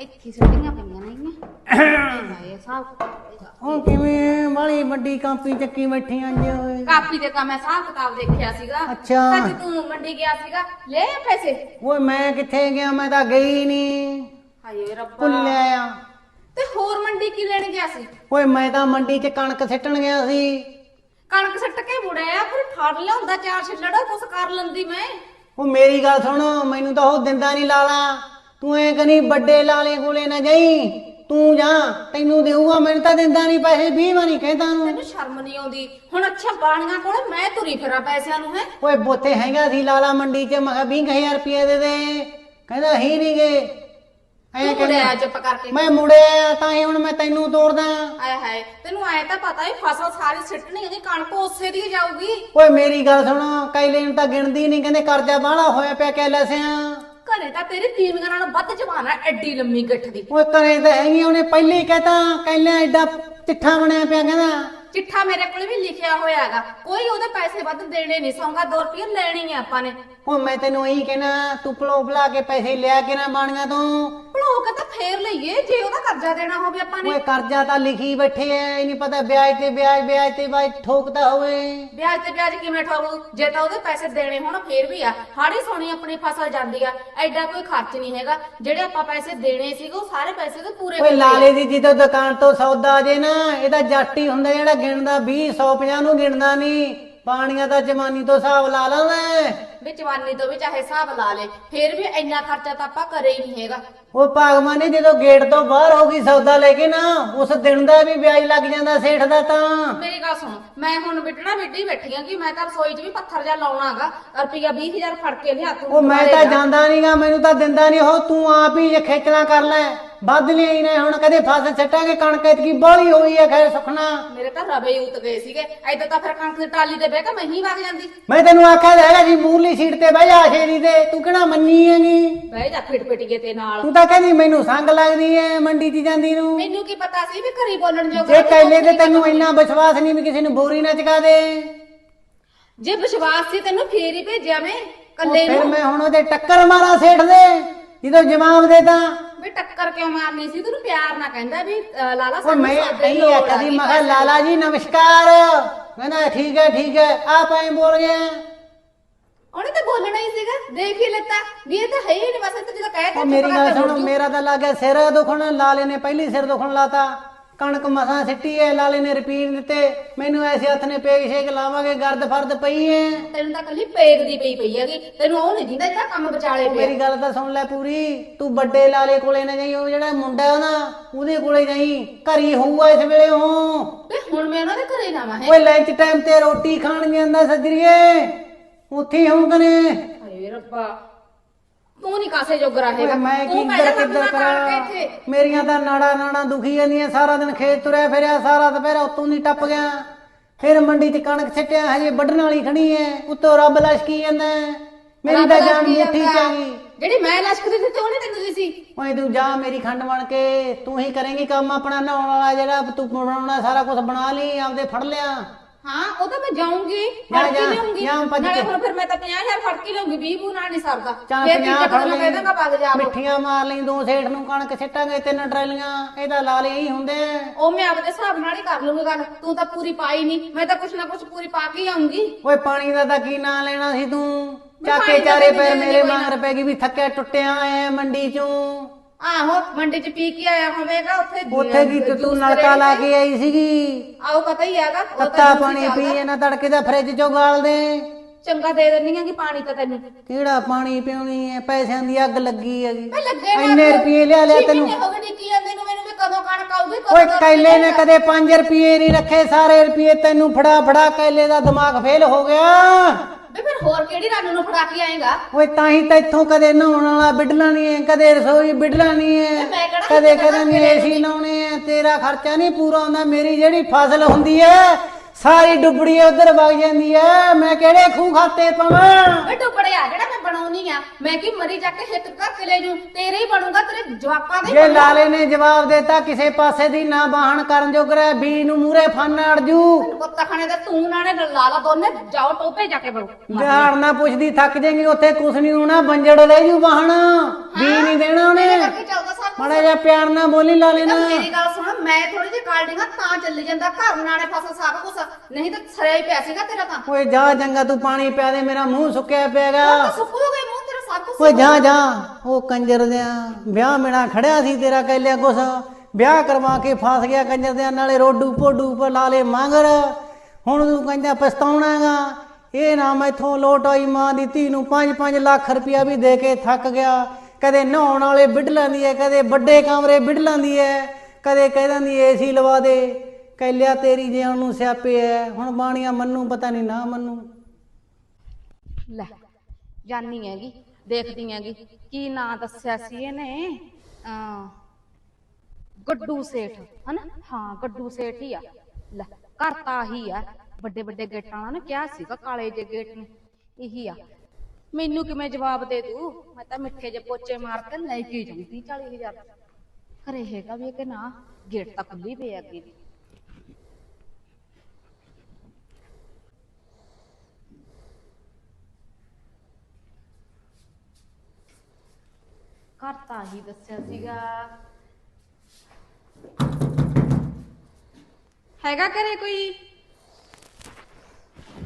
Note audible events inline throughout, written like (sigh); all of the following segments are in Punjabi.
ਇੱਥੇ ਸਿੱਟੀਆਂ ਪਈਆਂ ਨੇਗੀਆਂ ਕਿਤਾਬ ਇਹਦਾ। ਉਹ ਕਿਵੇਂ ਬਾਲੀ ਵੱਡੀ ਕਾਪੀ ਚੱਕੀ ਬੈਠੀ ਆਂ ਜੇ ਓਏ। ਕਾਪੀ ਤੇ ਤਾਂ ਮੈਂ ਹਿਸਾਬ ਕਿਤਾਬ ਦੇਖਿਆ ਸੀਗਾ। ਅੱਛਾ। ਸੱਚ ਤੂੰ ਮੰਡੀ ਗਿਆ ਸੀਗਾ। ਲੈ ਆ ਪੈਸੇ। ਓਏ ਮੈਂ ਕਿੱਥੇ ਗਿਆ? ਮੈਂ ਤਾਂ ਗਈ ਨਹੀਂ। ਹਾਏ ਰੱਬਾ। ਭੁੱਲਿਆ ਆ। ਤੇ ਹੋਰ ਮੰਡੀ ਕੀ ਲੈਣ ਗਿਆ ਸੀ? ਓਏ ਮੈਂ ਤਾਂ ਮੰਡੀ 'ਚ ਕਣਕ ਸਿੱਟਣ ਗਿਆ ਸੀ। ਕਣਕ ਸੱਟ ਕੇ ਮੁੜਿਆ ਫਿਰ ਫੜ ਲਿਆਉਂਦਾ ਚਾਰ ਛਿੱਲੜਾ ਕੁਛ ਕਰ ਲੰਦੀ ਮੈਂ। ਉਹ ਮੇਰੀ ਗੱਲ ਸੁਣ ਮੈਨੂੰ ਤਾਂ ਉਹ ਦਿੰਦਾ ਨਹੀਂ ਲਾਲਾ। ਤੂੰ ਐ ਕਨੀ ਵੱਡੇ ਲਾਲੇ ਕੋਲੇ ਨਾ ਜਾਈ ਤੂੰ ਜਾ ਤੈਨੂੰ ਦੇਊਗਾ ਮੈਨੂੰ ਤਾਂ ਦਿੰਦਾ ਨਹੀਂ ਪੈਸੇ 20 ਵਾਰੀ ਕਹਿੰਦਾ ਨੂੰ ਤੈਨੂੰ ਸ਼ਰਮ ਨਹੀਂ ਆਉਂਦੀ। ਹੁਣ ਅੱਛਾ ਬਾਣੀਆਂ ਕੋਲ ਮੈਂ ਤੁਰੀ ਫਿਰਾਂ ਪੈਸਿਆਂ ਨੂੰ ਹੈ? ਓਏ ਬੋਤੇ ਹੈਗਾ ਸੀ ਲਾਲਾ ਮੰਡੀ 'ਚ ਮੈਂ ਕਿਹਾ 20000 ਰੁਪਏ ਦੇ ਦੇ। ਕਹਿੰਦਾ ਹੀ ਨਹੀਂ ਗਏ ਐ ਕਹਿੰਦਾ ਮੁੜਿਆ ਚੁੱਪ ਕਰਕੇ। ਮੈਂ ਮੁੜਿਆ ਤਾਂ ਹੀ ਹੁਣ ਮੈਂ ਤੈਨੂੰ ਤੋੜਦਾ। ਆਏ ਹਾਏ ਤੈਨੂੰ ਐ ਤਾਂ ਪਤਾ ਹੀ ਫਸਲ ਸਾਰੀ ਸਿੱਟਣੀ ਉਹਦੀ ਕਣਕ ਉਸੇ ਦੀ ਜਾਊਗੀ। ਓਏ ਮੇਰੀ ਗੱਲ ਸੁਣ ਕੈਲੇ ਨੂੰ ਤਾਂ ਗਿਣਦੀ ਨਹੀਂ ਕਹਿੰਦੇ ਕਰਜ਼ਾ ਬਾਹਲਾ ਹੋਇਆ ਪਿਆ ਕੈਲੇ ਸਿਆਂ ਘਰੇ ਤਾਂ ਤੇਰੀ ਤੀਵੀਆਂ ਨਾਲੋਂ ਵੱਧ ਜਵਾਨ ਆ, ਐਡੀ ਲੰਮੀ ਗਿੱਠ ਦੀ। ਓਏ ਘਰੇ ਤਾਂ ਹੈਗੀ ਉਹਨੇ ਪਹਿਲੇ ਹੀ ਕਹਤਾ ਕੈਲੇ ਐਡਾ ਚਿੱਠਾ ਬਣਿਆ ਪਿਆ, ਕਹਿੰਦਾ ਚਿੱਠਾ ਮੇਰੇ ਕੋਲ ਵੀ ਲਿਖਿਆ ਹੋਇਆ ਹੈਗਾ ਕੋਈ ਉਹਦੇ ਪੈਸੇ ਵੱਧ ਦੇਣੇ ਨਹੀਂ ਸੌਂਗਾ 2 ਰੁਪਏ ਲੈਣੀ ਆ ਆਪਾਂ ਨੇ। ਉਹ ਮੈਂ ਤੈਨੂੰ ਇਹੀ ਕਹਿਣਾ ਤੂੰ ਪਲੋ ਬਲਾ ਕੇ ਪੈਸੇ ਲਿਆ ਕੇ ਨਾ ਬਾਣੀਆਂ ਤੋਂ। ਭਲੋ ਕੇ ਤਾਂ ਫੇਰ ਲਈਏ ਜੇ ਉਹਦਾ ਕਰਜ਼ਾ ਦੇਣਾ ਹੋਵੇ ਆਪਾਂ ਨੇ। ਓਏ ਕਰਜ਼ਾ ਤਾਂ ਲਿਖੀ ਬੈਠੇ ਐ ਇਹ ਨਹੀਂ ਪਤਾ ਵਿਆਜ ਤੇ ਵਿਆਜ ਵਿਆਜ ਤੇ ਵਿਆਜ ਠੋਕਦਾ ਹੋਵੇ। ਵਿਆਜ ਤੇ ਵਿਆਜ ਕਿਵੇਂ ਠੋਕੂ? ਜੇ ਤਾਂ ਉਹਦੇ ਪੈਸੇ ਦੇਣੇ ਹੋਣ ਫੇਰ ਵੀ ਆ। ਹਾੜੀ ਸੋਣੀ ਆਪਣੀ ਫਸਲ ਜਾਂਦੀ ਆ ਐਡਾ ਕੋਈ ਖਰਚ ਨਹੀਂ ਹੈਗਾ। ਜਿਹੜੇ ਆਪਾਂ ਪੈਸੇ ਦੇਣੇ ਸੀਗੇ ਉਹ ਸਾਰੇ ਪੈਸੇ ਤਾਂ ਪੂਰੇ ਓਏ। ਲਾਲੇ ਦੀ ਜਦੋਂ ਦੁਕਾਨ ਤੋਂ ਸੌਦਾ ਆ ਜੇ ਨਾ ਇਹਦਾ ਜੱਟ ਹੀ ਹੁੰਦਾ ਜਿਹੜਾ ਗਿਣਦਾ 20 150 ਨੂੰ ਗਿਣਦਾ ਨਹੀਂ ਪਾਣੀਆਂ ਦਾ ਜਮਾਨੀ ਤੋਂ ਹਿਸਾਬ ਲਾ ਲਾਂਦਾ ਵੀ ਜਵਾਨੀ ਤੋਂ ਵੀ ਚਾਹੇ ਹਿਸਾਬ ਲਾ ਲੇ ਫੇਰ ਵੀ ਇੰਨਾ ਖਰਚਾ ਤਾਂ ਆਪਾਂ ਕਰੇ ਹੀ ਨਹੀਂ ਹੈਗਾ। ਉਹ ਭਗਵਾਨ ਜਦੋਂ ਗੇਟ ਤੋਂ ਬਾਹਰ ਹੋ ਗਈ ਸੌਦਾ ਲੈ ਕੇ ਨਾ ਉਸ ਦਿਨ ਦਾ ਵੀ ਵਿਆਜ ਲੱਗ ਜਾਂਦਾ ਸੇਠ ਦਾ ਤਾਂ। ਮੇਰੀ ਗੱਲ ਸੁਣ ਮੈਂ ਹੁਣ ਬਿਟਣਾ ਬਿੱਟੀ ਬੈਠੀ ਆ ਕਿ ਮੈਂ ਤਾਂ ਰਸੋਈ 'ਚ ਵੀ ਪੱਥਰ ਜਾ ਲਾਉਣਾਗਾ ਰੁਪਿਆ 20000 ਫੜ ਕੇ ਲਿਆ ਤੂੰ ਉਹ ਮੈਂ ਤਾਂ ਜਾਂਦਾ ਨਹੀਂਗਾ ਮੈਨੂੰ ਤਾਂ ਦਿੰਦਾ ਨਹੀਂ ਉਹ ਤੂੰ ਆਪ ਹੀ ਜੇ ਖੇਚਣਾ ਕਰ ਲੈ। ਵੱਧ ਲਈ ਨੇ ਹੁਣ ਕਦੇ ਫਸ ਛੱਟਾਂਗੇ ਕਣਕ ਇਤਕੀ ਬਾਹਲੀ ਹੋਈ ਹੈ ਖੈਰ ਸੁਖਣਾ ਮੇਰੇ ਤਾਂ ਰਵੇ ਉਤ ਗਏ ਸੀਗੇ ਐਦਾਂ ਤਾਂ ਫਿਰ ਕਣਕ ਦੀ ਟਾਲੀ ਤੇ ਬਹਿ ਕੇ ਮੈਂ ਹੀ ਵਗ ਜਾਂਦੀ। ਮੈਂ ਤੈਨੂੰ ਆਖਿਆ ਤਾਂ ਹੈਗਾ ਜੀ ਮੂਰਲੀ ਸੀਟ ਤੇ ਬਹਿ ਜਾ ਸ਼ੇਰੀ ਤੇ ਤੂੰ ਕਿਹੜਾ ਮੰਨੀ ਹੈਗੀ? ਬਹਿ ਜਾ ਫਿਟ ਪਿਟੀਏ ਤੇ ਨਾਲ। ਤੂੰ ਤਾਂ ਕਹਿੰਦੀ ਮੈਨੂੰ ਸੰਗ ਲੱਗਦੀ ਐ ਮੰਡੀ 'ਚ ਜਾਂਦੀ ਨੂੰ। ਮੈਨੂੰ ਕੀ ਪਤਾ ਸੀ ਵੀ ਘਰੀ ਬੋਲਣ ਜੋਗਾ ਜੇ ਕੈਲੇ ਤੇ ਤੈਨੂੰ ਇੰਨਾ ਵਿਸ਼ਵਾਸ ਨਹੀਂ ਵੀ ਕਿਸੇ ਨੂੰ ਬੋਰੀ ਨਾ ਚਕਾ ਦੇ। ਜੇ ਵਿਸ਼ਵਾਸ ਸੀ ਤੈਨੂੰ ਫੇਰ ਹੀ ਭੇਜਿਆ ਮੈਂ ਕੱਲੇ ਫਿਰ ਨੂੰ। ਮੈਂ ਹੁਣ ਉਹਦੇ ਟੱਕਰ ਮਾਰਾਂ ਸੇਠ ਦੇ। ਜਦੋਂ ਜਵਾਬ ਦੇ ਤਾਂ। ਵੀ ਟੱਕਰ ਕਿਉਂ ਮਾਰਨੀ ਸੀ? ਤੈਨੂੰ ਪਿਆਰ ਨਾ ਕਹਿੰਦਾ ਵੀ ਲਾਲਾ ਉਹ ਮੈਂ ਦੀ ਲੋੜ ਆ ਗਈ, ਮੈਂ ਕਿਹਾ ਲਾਲਾ ਜੀ ਨਮਸਕਾਰ। ਕਹਿੰਦਾ ਠੀਕ ਹੈ ਠੀਕ ਹੈ ਆਪ ਐਂ ਬੋਲ ਗਿਆ। ਉਹਨੇ ਤਾਂ ਬੋਲਣਾ ਹੀ ਸੀਗਾ। ਦੇਖ ਹੀ ਲੈਤਾ। ਵੀ ਇਹ ਤਾਂ ਹੈ ਹੀ ਨਹੀਂ ਬਸ ਇਹ ਤਾਂ ਜਦੋਂ ਕਹਿ ਉਹ ਮੇਰੀ ਗੱਲ ਸੁਣ ਮੇਰਾ ਤਾਂ ਲੱਗਿਆ ਸਿਰ ਦੁਖਣ ਲਾਲੇ ਨੇ ਪਹਿਲੀ ਸਿਰ ਦੁਖਣ ਲਾਤਾ। ਕਣਕ ਮਸਾਂ ਸਿੱਟੀ ਐ ਲਾਲੇ ਨੇ ਰਿਪੀਟ ਦਿੱਤੇ। ਮੈਨੂੰ ਐਸੇ ਹੱਥ ਨੇ ਪੇਗ ਸ਼ੇਕ ਲਾਵਾਂਗੇ ਗਰਦ ਫਰਦ ਪਈ ਐ। ਤੈਨੂੰ ਤਾਂ ਕੱਲੀ ਪੇਗ ਦੀ ਪਈ ਪਈ ਹੈਗੀ। ਤੈਨੂੰ ਉਹ ਨਹੀਂ ਦਿੰਦਾ ਜਿਹੜਾ ਕੰਮ ਵਿਚਾਲੇ ਉਹ ਪਿਆ। ਮੇਰੀ ਗੱਲ ਤਾਂ ਸੁਣ ਲੈ ਪੂਰੀ। ਤੂੰ ਵੱਡੇ ਲਾਲੇ ਕੋਲੇ ਨਾ ਜਾਈ ਉਹ ਜਿਹੜਾ ਮੁੰਡਾ ਉਹਦਾ ਉਹਦੇ ਕੋਲੇ ਜਾਈ। ਘਰੀ ਹੋਊਗਾ ਇਸ ਵੇਲੇ ਉਹ। ਤੇ ਹੁਣ ਮੈਂ ਉਹਨਾਂ ਦੇ ਘਰੇ ਜਾਵਾਂ ਹੈ? ਓਏ ਲੰਚ ਟਾਈਮ ਤੇ ਰੋਟੀ ਖਾਣ ਜਾਂਦਾ ਸੱਜਰੀਏ। ਉੱਥੇ ਹੀ ਹੋਊ ਕਨੇ ਹਾਏ ਰੱਬਾ ਤੂੰ ਨਹੀਂ ਕਾਸੇ ਜੋਗਰਾ ਹੈਗਾ ਮੈਂ ਕੀ ਤੂੰ ਨਾ ਕਰ? ਕੇ ਕਰਾਂ ਇੱਥੇ। ਮੇਰੀਆਂ ਤਾਂ ਨਾੜਾ ਨਾੜਾ ਦੁਖੀ ਜਾਂਦੀਆਂ ਸਾਰਾ ਦਿਨ ਖੇਤ ਤੁਰਿਆ ਫਿਰਿਆ ਸਾਰਾ ਦੁਪਹਿਰਾ ਉਤੋਂ ਦੀ ਟੱਪ ਗਿਆ। ਫਿਰ ਮੰਡੀ 'ਚ ਕਣਕ ਛੱਟਿਆ ਹਜੇ ਵੱਢਣ ਵਾਲੀ ਖੜੀ ਐ। ਉੱਤੋਂ ਰੱਬ ਲਸ਼ਕੀ ਜਾਂਦਾ ਹੈ। ਮੇਰੀ ਤਾਂ ਜਾਨ ਮੁੱਠੀ 'ਚ ਆ ਗਈ ਜਿਹੜੀ ਮੈਂ ਲਸ਼ਕਦੀ ਸੀ ਤੇ ਉਹਨੇ ਤੈਨੂੰ ਦਿੱਤੀ ਸੀ। ਓਏ ਤੂੰ ਜਾ ਮੇਰੀ ਖੰਡ ਬਣ ਕੇ ਤੂੰ ਹੀ ਕਰੇਂਗੀ ਕੰਮ ਆਪਣਾ ਨਹਾਉਣ ਵਾਲਾ ਜਿਹੜਾ ਤੂੰ ਬਣਾਉਣਾ ਸਾਰਾ ਕੁਝ ਬਣਾ ਲਈ ਆਪਦੇ ਫੜ ਲਿਆ। ਹਾਂ ਉਹ ਤਾਂ ਮੈਂ ਜਾਊਂਗੀ। ਜਾ, ਫੜ ਕੇ ਲਿਆਉਂਗੀ। ਜਾ, ਭੱਜ ਨਾਲੇ ਕੇ। ਹੁਣ ਫਿਰ ਮੈਂ ਤਾਂ 50000 ਫੜ ਕੇ ਲਿਆਉਂਗੀ 20 ਬੂ ਨਾਲ ਨਹੀਂ ਸਰਦਾ ਚਾਹ ਫਿਰ ਪੰਜਾਹ ਤੀਜਾ ਫੜ ਲਈ। ਕਹਿ ਦਾਂਗਾ ਵਗ ਜਾ ਮਿੱਠੀਆਂ ਮਾਰ ਲਈ ਦੋ ਸੇਠ ਨੂੰ ਕਣਕ ਛੱਟਾਂਗੇ ਤਿੰਨ ਟਰਾਲੀਆਂ। ਇਹਦਾ ਲਾ ਲਈ ਹੁੰਦੇ। ਆ। ਉਹ ਮੈਂ ਆਪਦੇ ਹਿਸਾਬ ਨਾਲ ਹੀ ਕਰ ਲੂੰਗੀ ਗੱਲ। ਤੂੰ ਤਾਂ ਪੂਰੀ ਪਾਈ ਨਹੀਂ ਮੈਂ ਤਾਂ ਕੁਛ ਨਾ ਕੁਛ ਪੂਰੀ ਪਾ ਕੇ ਹੀ ਆਉਂਗੀ ਓਏ ਪਾਣੀ ਦਾ ਤਾਂ ਕੀ ਨਾਂ ਲੈਣਾ ਸੀ ਤੂੰ? ਮੈਂ ਚਾਕੇ ਦਾ ਚਾਰੇ ਤਾਂ ਪੈਰ ਨਹੀਂ ਮੇਰੇ ਦੇਣੀ ਮਾਰ ਪੈ ਗਈ ਵੀ ਥੱਕਿਆ ਟੁੱਟਿਆ ਆਇਆ ਮੰਡੀ ਚੋਂ। ਆਹੋ ਮੰਡੀ ਚ ਪੀ ਕੇ ਆਇਆ ਹੋਵੇਗਾ ਉੱਥੇ ਉੱਥੇ ਕੀ ਤੂੰ- ਤੂੰ ਨਲਕਾ ਲਾ ਕੇ ਆਈ ਸੀਗੀ। ਆਓ ਪਤਾ ਹੀ ਹੈਗਾ ਉਹ ਤਾਂ ਤੱਤਾ ਜੂਸ ਹੀ ਪਾਣੀ ਚੱਲਦਾ। ਪੀਏ ਨਾ ਤੜਕੇ ਦਾ ਫਰਿੱਜ ਚੋਂ ਗਾਲ ਦੇ। ਚੰਗਾ ਦੇ ਦਿੰਨੀ ਆ ਕਿ ਪਾਣੀ ਤਾਂ ਤੈਨੂੰ। ਕਿਹੜਾ ਪਾਣੀ ਪਿਉਣੀ ਐ ਪੈਸਿਆਂ ਦੀ ਅੱਗ ਲੱਗੀ ਹੈਗੀ। ਮੈਂ ਲੱਗੇ ਨਾ ਇੰਨੇ ਰੁਪਏ ਲਿਆ ਲਿਆ ਤੈਨੂੰ। ਹੋ ਗਏ ਨਿੱਕੀ ਜਾਂਦੇ ਨੂੰ ਮੈਨੂੰ ਵੀ ਕਦੋਂ ਕਣਕ ਆਊਗੀ ਓਏ ਕਦੋਂ ਕੈਲੇ ਨੇ ਕਦੇ 5 ਰੁਪਏ ਨਹੀਂ ਰੱਖੇ ਸਾਰੇ ਰੁਪਏ ਤੈਨੂੰ ਫੜਾ ਫੜਾ ਕੈਲੇ ਦਾ ਦਿਮਾਗ ਫੇਲ ਹੋ ਗਿਆ। ਬੇ ਫਿਰ ਹੋਰ ਕਿਹੜੀ ਰਾਨੂ ਨੂੰ ਫੜਾ ਕੇ ਆਏਗਾ? ਓਏ ਤਾਂ ਹੀ ਤਾਂ ਇੱਥੋਂ ਕਦੇ ਨਹਾਉਣ ਵਾਲਾ ਬਿਡਲਾ ਨਹੀਂ ਐ ਕਦੇ ਰਸੋਈ ਬਿਡਲਾ ਨਹੀਂ ਐ ਮੈਂ ਕਿਹੜਾ ਕਦੇ ਕਦੇ ਨਹੀਂ ਏਸੀ ਲਾਉਣੇ ਐ ਤੇਰਾ ਖਰਚਾ ਨਹੀਂ ਪੂਰਾ ਹੁੰਦਾ ਮੇਰੀ ਜਿਹੜੀ ਫਸਲ ਹੁੰਦੀ ਐ ਸਾਰੀ ਡੁੱਬੜੀ ਉਧਰ ਵਗ ਜਾਂਦੀ ਐ। ਮੈਂ ਕਿਹੜੇ ਖੂਹ ਖਾਤੇ ਪਵਾਂ? ਵੇ ਟੁਕੜਿਆ ਜਿਹੜਾ ਮੈਂ ਬਣਾਉਣੀ ਆ ਮੈਂ ਕੀ ਮਰੀ ਜਾ ਕੇ ਹਿੱਕ ਧਰ ਕੇ ਲੈ ਜੂ ਤੇਰੇ ਹੀ ਬਣੂਗਾ ਤੇਰੇ ਜਵਾਕਾਂ ਦੇ ਜੇ ਲਾਲੇ ਨੇ ਜਵਾਬ ਦਿੱਤਾ ਕਿਸੇ ਪਾਸੇ ਦੀ ਨਾ ਬਾਹਣ ਕਰਨ ਜੋਗਰਾ ਬੀ ਨੂੰ ਮੂਰੇ ਫਨ ਅੜ ਜੂ। ਕੁੱਤਾ ਖਾਣੇ ਦਾ ਤੂੰ ਨਾਲੇ ਲਾਲਾ ਦੋਨੇ ਜਾਓ ਟੋਪੇ ਜਾ ਕੇ ਬੜੋ ਬਿਹਾਰ ਨਾ ਪੁੱਛਦੀ ਥੱਕ ਜਾਏਗੀ ਉੱਥੇ ਕੁਛ ਨਹੀਂ ਹੋਣਾ ਬੰਜੜ ਰਹਿ ਜੂ ਬਾਹਣ। ਬੀ ਨਹੀਂ ਦੇਣਾ ਉਹਨੇ। ਕਰਕੇ ਚੱਲਦਾ। ਮਾੜਾ ਜਿਹਾ ਪਿਆਰ ਨਾਲ ਬੋਲੀ ਲਾਲੇ ਤਾਂ ਨਾ ਮੇਰੀ ਗੱਲ ਸੁਣ ਮੈਂ ਥੋੜੀ ਜਿਹੀ ਕਾਲਡਿੰਗਾ ਤਾਂ ਚੱਲੀ ਜਾਂਦਾ ਘਰ ਨਾਲੇ ਫਸਲ ਸਭ ਕੁਛ। ਨਹੀਂ ਤਾਂ ਸਰਿਆ ਹੀ ਪਿਆ ਸੀਗਾ ਤੇਰਾ ਤਾਂ। ਓਏ ਜਾ ਚੰਗਾ ਤੂੰ ਪਾਣੀ ਪਿਆ ਦੇ ਮੇਰਾ ਮੂੰਹ ਸੁੱਕਿਆ ਪਿਆਗਾ। ਤਾਂ ਸੁੱਕੂਗੇ ਮੂੰਹ ਤੇਰਾ ਸਭ ਕੁਛ ਓਏ ਜਾ ਜਾ ਉਹ ਕੰਜਰ ਦਿਆਂ ਵਿਆਹ ਮੇਰਾ ਖੜਿਆ ਸੀ ਤੇਰਾ ਕਹਿ ਲਿਆ ਕੁਛ। ਵਿਆਹ ਕਰਵਾ ਕੇ ਫਸ ਗਿਆ ਕੰਜਰ ਦਿਆਂ ਨਾਲੇ ਰੋਡੂ ਪੋਡੂ ਪਰ ਲਾਲੇ ਮੰਗਰ। ਹੁਣ ਤੂੰ ਕਹਿੰਦਾ ਪਛਤਾਉਣਾਗਾ। ਇਹ ਨਾ ਮੈਥੋਂ ਲੋਟ ਆਈ ਮਾਂ ਦੀ ਧੀ ਨੂੰ 5-5 ਲੱਖ ਰੁਪਇਆ ਵੀ ਦੇ ਕੇ ਥੱਕ ਗਿਆ। ਕਦੇ ਨਹਾਉਣ ਵਾਲੇ ਬਿੱਡ ਲੈਂਦੀ ਐ ਕਦੇ ਵੱਡੇ ਕਮਰੇ ਬਿੱਡ ਲੈਂਦੀ ਐ ਕਦੇ ਕਹਿ ਦਿੰਦੀ ਏਸੀ ਲਵਾ ਦੇ। ਕਹਿ ਲਿਆ ਤੇਰੀ ਜੇ ਉਹਨੂੰ ਸਿਆਪੇ ਐ ਹੁਣ ਬਾਣੀਆਂ ਮੰਨੂ ਪਤਾ ਨਹੀਂ ਨਾ ਮੰਨੂ। ਲੈ ਜਾਨੀ ਹੈਗੀ ਦੇਖਦੀ ਹੈਗੀ ਕੀ ਨਾਂ ਦੱਸਿਆ ਸੀ ਇਹਨੇ? ਅਹ, ਗੱਡੂ ਸੇਠ ਹਨਾ? ਹਾਂ ਗੱਡੂ ਸੇਠ ਹੀ ਆ। ਲੈ ਘਰ ਤਾਂ ਹੀ ਆ ਵੱਡੇ ਵੱਡੇ ਗੇਟਾਂ ਵਾਲਾ ਨੇ ਕਿਹਾ ਸੀਗਾ ਕਾਲੇ ਜੇ ਗੇਟ ਨੇ ਇਹੀ ਆ। ਮੈਨੂੰ ਕਿਵੇਂ ਜਵਾਬ ਦੇ ਦੂ? ਮੈਂ ਤਾਂ ਮਿੱਠੇ ਜਿਹੇ ਪੋਚੇ ਮਾਰ ਕੇ ਲੈ ਕੇ ਜਾਂਦੀ 40000 ਘਰੇ ਹੈਗਾ ਵੀ ਕਿ ਨਾ ਗੇਟ ਤਾਂ ਖੁੱਲੀ ਪਈ ਆ ਅੱਗੇ ਦੀ ਘਰ ਤਾਂ ਹੀ ਦੱਸਿਆ ਸੀਗਾ। ਹੈਗਾ ਘਰੇ ਕੋਈ?